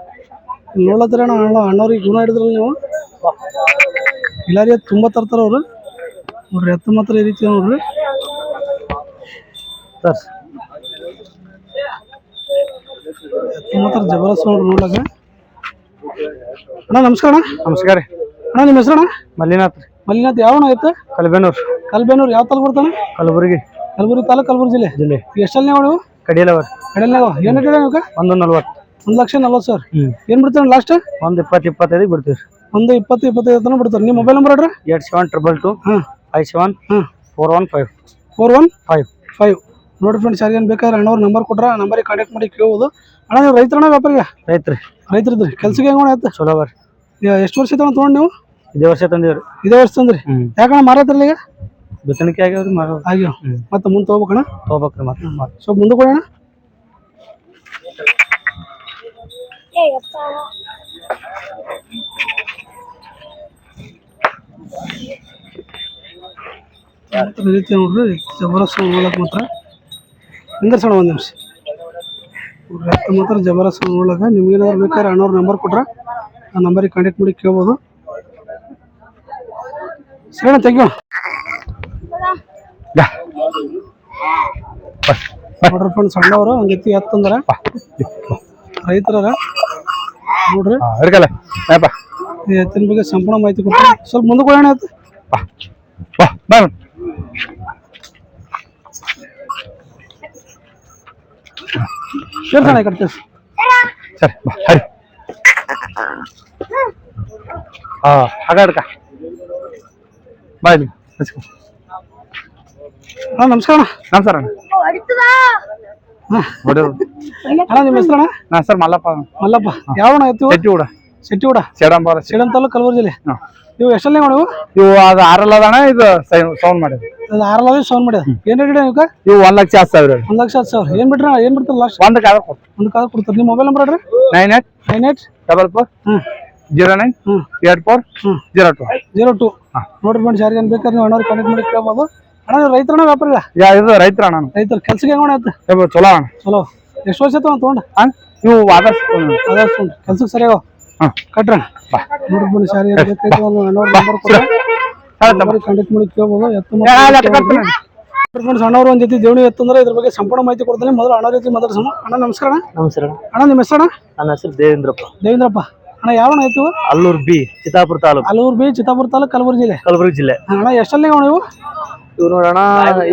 ನೋಡ್ಲತ್ತೀರ ಅಣ್ಣ ಅಣ್ಣ ಅಣ್ಣವ್ರಿಗೆ ಗುಣ ಹಿಡಿದ್ರಲ್ಲ ನೀವು. ಕಿಲಾರಿ ಎತ್ತು ತುಂಬ ತರ್ತಾರ ಅವರು. ನೋಡ್ರಿ ಎತ್ತು ಮಾತ್ರ ಈ ರೀತಿ ನೋಡ್ರಿ. ಸರ್? ಮಾತ್ರ ಜಬರ್ದಸ್ತ್ ನೋಡ್ರಿ ನೋಡ್ಲಾಕ ಅಣ್ಣ ನಮಸ್ಕಾರ ಅಣ್ಣ. ನಮಸ್ಕಾರ ರೀ. ಅಣ್ಣ ನಿಮ್ಮ ಹೆಸರು ಅಣ್ಣ? ಮಲ್ಲಿನಾಥ್ ರೀ. ಮಲ್ಲಿನಾಥ್ ಯಾವ ಅಣ್ಣ ಎತ್ತು? ಕಲ್ಬೇನೂರ್. ಕಲ್ಬೇನೂರು ಯಾವ ತಾಲೂಕು ಬರ್ತಾನೆ ಕಲಬುರಗಿ. ಕಲಬುರಗಿ ತಾಲೂಕು ಕಲಬುರಗಿ ಜಿಲ್ಲೆ? ಜಿಲ್ಲೆ. ಎಷ್ಟಲ್ಲಿ ನೀವು ನೀವು? ಕಡಿಯಲವರ್ ಏನು ರೇಟ್ ನೀವು ಒಂದು ನಲ್ವತ್ತು. ಒಂದು ಲಕ್ಷ ನಲ್ವತ್ತು ಸಾವಿರ. ಏನು ಬಿಡ್ತಾನೆ ಲಾಸ್ಟ್ ಒಂದು ಇಪ್ಪತ್ತು ಇಪ್ಪತ್ತೈದು ಬಿಡ್ತೀವಿ ಒಂದು ಇಪ್ಪತ್ತು ಇಪ್ಪತ್ತೈದು ತನಕ ಬಿಡ್ತಾರೆ. ನಿಮ್ಮ ಮೊಬೈಲ್ ನಂಬರ್ ಹೇಳ್ರಿ. ಏಟ್ ಸೆವೆನ್ ಟ್ರಿಬಲ್ ಟು ಹಾಂ. ಫೈವ್ ಸೆವೆನ್ ಹಾಂ. Four one five. Four one five. Five. ನೋಡಿ ಫ್ರೆಂಡ್ಸ್ ಯಾರಿಗೇನು ಬೇಕಾದ್ರೆ ಅಣ್ಣವ್ರ ನಂಬರ್ ಕೊಟ್ರೆ ನಂಬರಿಗೆ ಕಾಂಟ್ಯಾಕ್ಟ್ ಮಾಡಿ ಕೇಳ್ಬೋದು. ಅಣ್ಣ ನೀವು ರೈತರಣ್ಣ ವ್ಯಾಪಾರಿಗೆ? ರೈತ್ರಿ. ರೈತರಿದ್ರಿ. ಕೆಲ್ಸಕ್ಕೆ ಹೆಂಗೆ ಆಯ್ತು ಚಲೋ ಬರ್ರಿ ಎಷ್ಟು ವರ್ಷ ತಗೊಂಡು ತೊಗೊಂಡು ನೀವು? ಇದೇ ವರ್ಷ ತಂದಿವ್ರಿ. ಇದೇ ವರ್ಷ ತಂದ್ರಿ? ಯಾಕಣ್ಣ ಮಾರಾತ್ರಿ ಈಗ? ಬಿತ್ತಣಿಕೆ ಆಗ್ಯಾವ್ರಿ ಮಾಡೋ ಆಗ್ಯಾವ. ಮತ್ತೆ ಮುಂದೆ ತೊಗೋಬೇಕಣ್ಣ? ತೊಗೋಬೇಕ್ರಿ ಮತ್ತೆ ಸ್ವಲ್ಪ ಮುಂದೆ ಕೊಡೋಣ ಅಂತ ರೀತಿ ನೋಡ್ರಿ ಜಬರದಸ್ತ್ ಮಾತ್ರ. ನಿಂದರ್ಸೋಣ ಒಂದು ನಿಮಿಷ. ಮಾತ್ರ ಜಬರದಸ್ತ್ ನೋಡ್ಲಕ್ಕ ನಿಮ್ಗೆ ಏನಾದ್ರು ಬೇಕಾದ್ರೆ ಅಣ್ಣವ್ರ ನಂಬರ್ ಕೊಟ್ರ ಆ ನಂಬರಿಗೆ ಕಾಂಟ್ಯಾಕ್ಟ್ ಮಾಡಿ ಕೇಳ್ಬೋದು. ಸರಿ ಅಣ್ಣ ಥ್ಯಾಂಕ್ ಯು. ನೋಡ್ರಿ ಫ್ರೆಂಡ್ ಸಣ್ಣವರು ಒಂದು ಎತ್ತಿ ಎತ್ತಂದ್ರೆ ರೈತರ ನೋಡ್ರಿ. ಹಿಡ್ಕಲ್ಲ ಎತ್ತಿನ ಬಗ್ಗೆ ಸಂಪೂರ್ಣ ಮಾಹಿತಿ ಕೊಡ್ತೀನಿ ಸ್ವಲ್ಪ ಮುಂದೆ ಕೊಡೋಣ ಎತ್ತು. ಕಡೆ ಸೇರ್ಸು. ಸರಿ ಬಾ ಹರಿ. ಹಾ ಹಾಗ ಹಿಡ್ಕ ಬಾ ಇಲ್ಲಿ ಹಚ್ಕೊ. ಅಣ್ಣ ನಮಸ್ಕಾರ ಅಣ್ಣ. ನಮಸ್ಕಾರ ಅಣ್ಣ. ಹೊಡೆದು ಅಣ್ಣ ನಿಮ್ಮ ಹೆಸರು ಅಣ್ಣ ನಾ ಸರ್ ಮಲ್ಲಪ್ಪ. ಮಲ್ಲಪ್ಪ. ಯಾವ ಅಣ್ಣ ಎತ್ತು ಚೆಟ್ಟಿ ಕೂಡ ಶೆಟ್ಟಿ ಕೂಡ ಸೇಡಂಬಾರ ಸೇಡಂ ತಾಲೂಕು ಕಲಬುರಗಿ ಜಿಲ್ಲೆ. ಹಾ. ಇವು ಎಷ್ಟಲ್ಲೇ ಮಾಡುವು ಇವು ಅದು ಆರಲ್ಲ ಅದಾಣ ಇದು ಸೌಂಡ್ ಮಾಡಿದ್ವಿ ಅದು ಆರಲ್ಲ ಸೌಂಡ್ ಮಾಡಿದ ಏನ್ ರೇಟ್ ನೀವು ಇವು ಒಂದ್ ಲಕ್ಷ ಹತ್ತು ಸಾವಿರ ಒಂದ್ ಲಕ್ಷ ಹತ್ತು ಸಾವಿರ. ಏನ್ ಬಿಟ್ರ ಏನ್ ಬಿಡ್ತಾರ ಲಾಸ್ಟ್ ಒಂದು ಕಾಲ ಒಂದು ಕಾಲ ಕೊಡ್ತಾರೆ. ನಿಮ್ಮ mobile number nine eight nine eight double four zero nine eight four zero two. Zero two. ನೋಡ್ರಿ ಫ್ರೆಂಡ್ಸ್ ಯಾರಿಗೆ ಏನ್ ಬೇಕಾದ್ರೆ ನೀವು ಅಣ್ಣವ್ರು ಕಾಂಟ್ಯಾಕ್ಟ್ ಮಾಡಿ ಕೇಳ್ಬೋದು. ಅಣ್ಣ ನೀವು ರೈತರಣ್ಣ ವ್ಯಾಪಾರ ಯಾ ಇದು ರೈತರ ನಾನು ರೈತರ. ಕೆಲ್ಸಕ್ಕೆ ಹೆಂಗ್ ಆಯ್ತು? ಚಲೋ ಅಣ್ಣ. ಚಲೋ. ಎಷ್ಟು ವರ್ಷ ತೊಗೊಂಡು? ಹಾಂ ಇವು ಆದರ್ಶ ಆದಷ್ಟು ಉಂಟು ಕೆಲ್ಸಕ್ಕೆ ಸರಿಯಾಗ? ಕಟ್ರ. ಬೇಕಾಯ್ತು ಒಂದು ಅಣ್ಣವ್ರ ನಂಬರ್ ಕಾಂಟ್ಯಾಕ್ಟ್ ಮಾಡಿ ಕೇಳ್ಬೋದು ಎತ್ತು ಫ್ರೆಂಡ್ಸ್ ಅಣ್ಣವ್ರು ಒಂದ್ ಜೊತೆ ದೇವಣಿ ಎತ್ತಂದ್ರೆ ಇದ್ರ ಬಗ್ಗೆ ಸಂಪೂರ್ಣ ಮಾಹಿತಿ ಕೊಡ್ತಾನೆ. ಮೊದಲು ಅಣ್ಣ ರೀತಿ ಮಾತಾಡ್ಸೋಣ. ಅಣ್ಣ ನಮಸ್ಕಾರ ಅಣ್ಣ. ನಮಸ್ಕಾರ ಅಣ್ಣ. ನಿಮ್ಮ ಹೆಸರು ಅಣ್ಣ? ನನ್ನ ಹೆಸರು ದೇವೇಂದ್ರಪ್ಪ. ದೇವೇಂದ್ರಪ್ಪ. ಅಣ್ಣ ಯಾವ ಅಣ್ಣ ಆಯ್ತು ಅಲ್ಲೂರ್ ಬಿ ಚಿತ್ತಾಪುರ ತಾಲೂಕು. ಅಲ್ಲೂರ್ ಬಿ ಚಿತ್ತಾಪುರ ತಾಲೂಕು ಕಲಬುರಗಿ ಜಿಲ್ಲೆ? ಕಲಬುರಗಿ ಜಿಲ್ಲೆ. ಅಣ್ಣ ಎಷ್ಟಲ್ಲಿ ಅಣ್ಣ ನೀವು? ಇವು ನೋಡೋಣ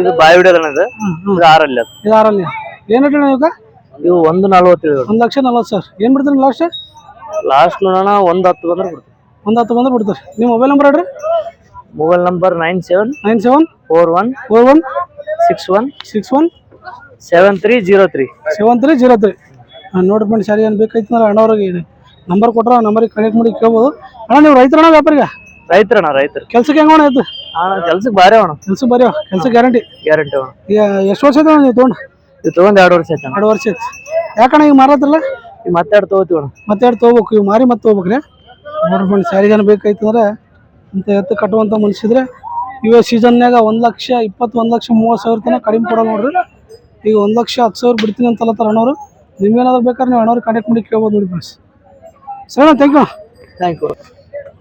ಇದು ಬಾಯಿ ಹಿಡಿಯೋದಣ್ಣ ಇದು. ಇದು ಆರಲ್ಲಿ ಅದು. ಇದು ಆರಲ್ಲಿ ಏನು ರೇಟ್ ಅಣ್ಣ ಈಗ? ಇವು ಒಂದು ನಲ್ವತ್ತು ಒಂದು ಲಕ್ಷ ನಲ್ವತ್ತು ಸರ್ ಏನು ಬಿಡ್ತೀನಿ ಲಾಸ್ಟ್? ಲಾಸ್ಟ್ ನೋಡೋಣ ಒಂದು ಹತ್ತು ಬಂದ್ರೆ ಬಿಡ್ತೀವಿ. ಒಂದು ಹತ್ತು ಬಂದ್ರೆ ಬಿಡ್ತಾರೆ ನಿಮ್ಮ ಮೊಬೈಲ್ ನಂಬರ್ ಹೇಳ್ರಿ. Mobile number nine seven nine seven four one four one six one six one seven three zero three seven three zero three ನೋಡಿ ಫ್ರೆಂಡ್ಸ್ ಸರಿ ಏನು ಬೇಕಾಯ್ತು ಅಂದ್ರೆ ಅಣ್ಣವ್ರಿಗೆ ನಂಬರ್ ಕೊಟ್ರೆ ಆ ನಂಬರಿಗೆ ಕನೆಕ್ಟ್ ಮಾಡಿ ಕೇಳ್ಬೋದು. ಅಣ್ಣ ನೀವು ರೈತರಣ್ಣ ವ್ಯಾಪಾರಿಗ? ರೈತರಣ್ಣ ರೈತರು. ಕೆಲ್ಸಕ್ಕೆ ಹೆಂಗೆ ಅಣ್ಣ ಆಯ್ತು ಅಣ್ಣ ಕೆಲ್ಸಕ್ಕೆ ಬಾರಿ ಅಣ್ಣ. ಕೆಲಸ ಬರೀ ಕೆಲಸ ಗ್ಯಾರಂಟಿ ಗ್ಯಾರಂಟಿ ಅಣ್ಣ. ಎಷ್ಟು ವರ್ಷ ಆಯ್ತು ಅಣ್ಣ ನೀವು ತೊಗೊಂಡು? ಇದು ತೊಗೊಂಡು ಎರಡು ವರ್ಷ ಆಯ್ತು ಎರಡು ವರ್ಷ ಆಯ್ತು. ಯಾಕಣ್ಣ ಈಗ ಮಾರತ್ರಲ್ಲ? ತೊಗೋಬೇಕು. ಇವು ಮಾರಿ ಮತ್ತೆ ತೊಗೋಬೇಕ್ರಿ. ನೋಡ್ರಿ ಫ್ರೆಂಡ್ಸ್ ಸ್ಯಾರಿಗೇನು ಬೇಕಾಯ್ತಂದ್ರೆ ಇಂಥ ಎತ್ತು ಕಟ್ಟುವಂಥ ಮನುಷ್ಯದ್ರೆ ಇವ ಸೀಸನ್ನಾಗ ಒಂದು ಲಕ್ಷ ಇಪ್ಪತ್ತು ಒಂದು ಲಕ್ಷ ಮೂವತ್ತು ಸಾವಿರ ತನಕ ಕಡಿಮೆ ಕೊಡೋಲ್ಲ ನೋಡ್ರಿ. ಈಗ ಒಂದು ಲಕ್ಷ ಹತ್ತು ಸಾವಿರ ಬಿಡ್ತೀನಿ ಅಂತಲತ್ತಾರ ಅಣ್ಣವ್ರು. ನಿಮ್ಗೇನಾದ್ರು ಬೇಕಾದ್ರೆ ನೀವು ಅಣ್ಣವ್ರು ಕಾಂಟ್ಯಾಕ್ಟ್ ಮಾಡಿ ಕೇಳ್ಬೋದು ನೋಡಿ ಫ್ರೆಂಡ್ಸ್ ಸರಿ ಥ್ಯಾಂಕ್ ಯು ಥ್ಯಾಂಕ್ ಯು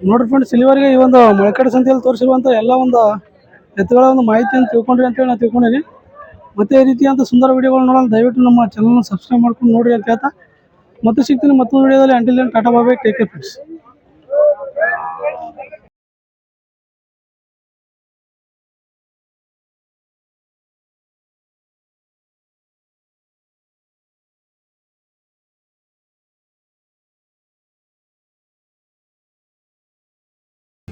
ನೋಡ್ರಿ ಫ್ರೆಂಡ್ಸ್ ಇಲ್ಲಿವರೆಗೆ ಈ ಒಂದು ಮೊಳಕಡೆ ಸಂತೆಯಲ್ಲಿ ತೋರಿಸಿರುವಂಥ ಎಲ್ಲ ಒಂದು ಎತ್ತುಗಳ ಒಂದು ಮಾಹಿತಿಯನ್ನು ತಿಳ್ಕೊಂಡ್ರಿ ಅಂತೇಳಿ ನಾನು ತಿಳ್ಕೊಂಡಿನಿ ಮತ್ತೆ ಈ ರೀತಿಯಂಥ ಸುಂದರ ವಿಡಿಯೋಗಳು ನೋಡೋಣ ದಯವಿಟ್ಟು ನಮ್ಮ ಚಾನಲ್ನ ಸಬ್ಸ್ಕ್ರೈಬ್ ಮಾಡ್ಕೊಂಡು ನೋಡ್ರಿ ಅಂತ ಹೇಳ್ತಾ ಮತ್ತೆ ಸಿಗ್ತೀನಿ ಮತ್ತೊಂದು ವಿಡಿಯೋದಲ್ಲಿ. Until tata bye bye take care friends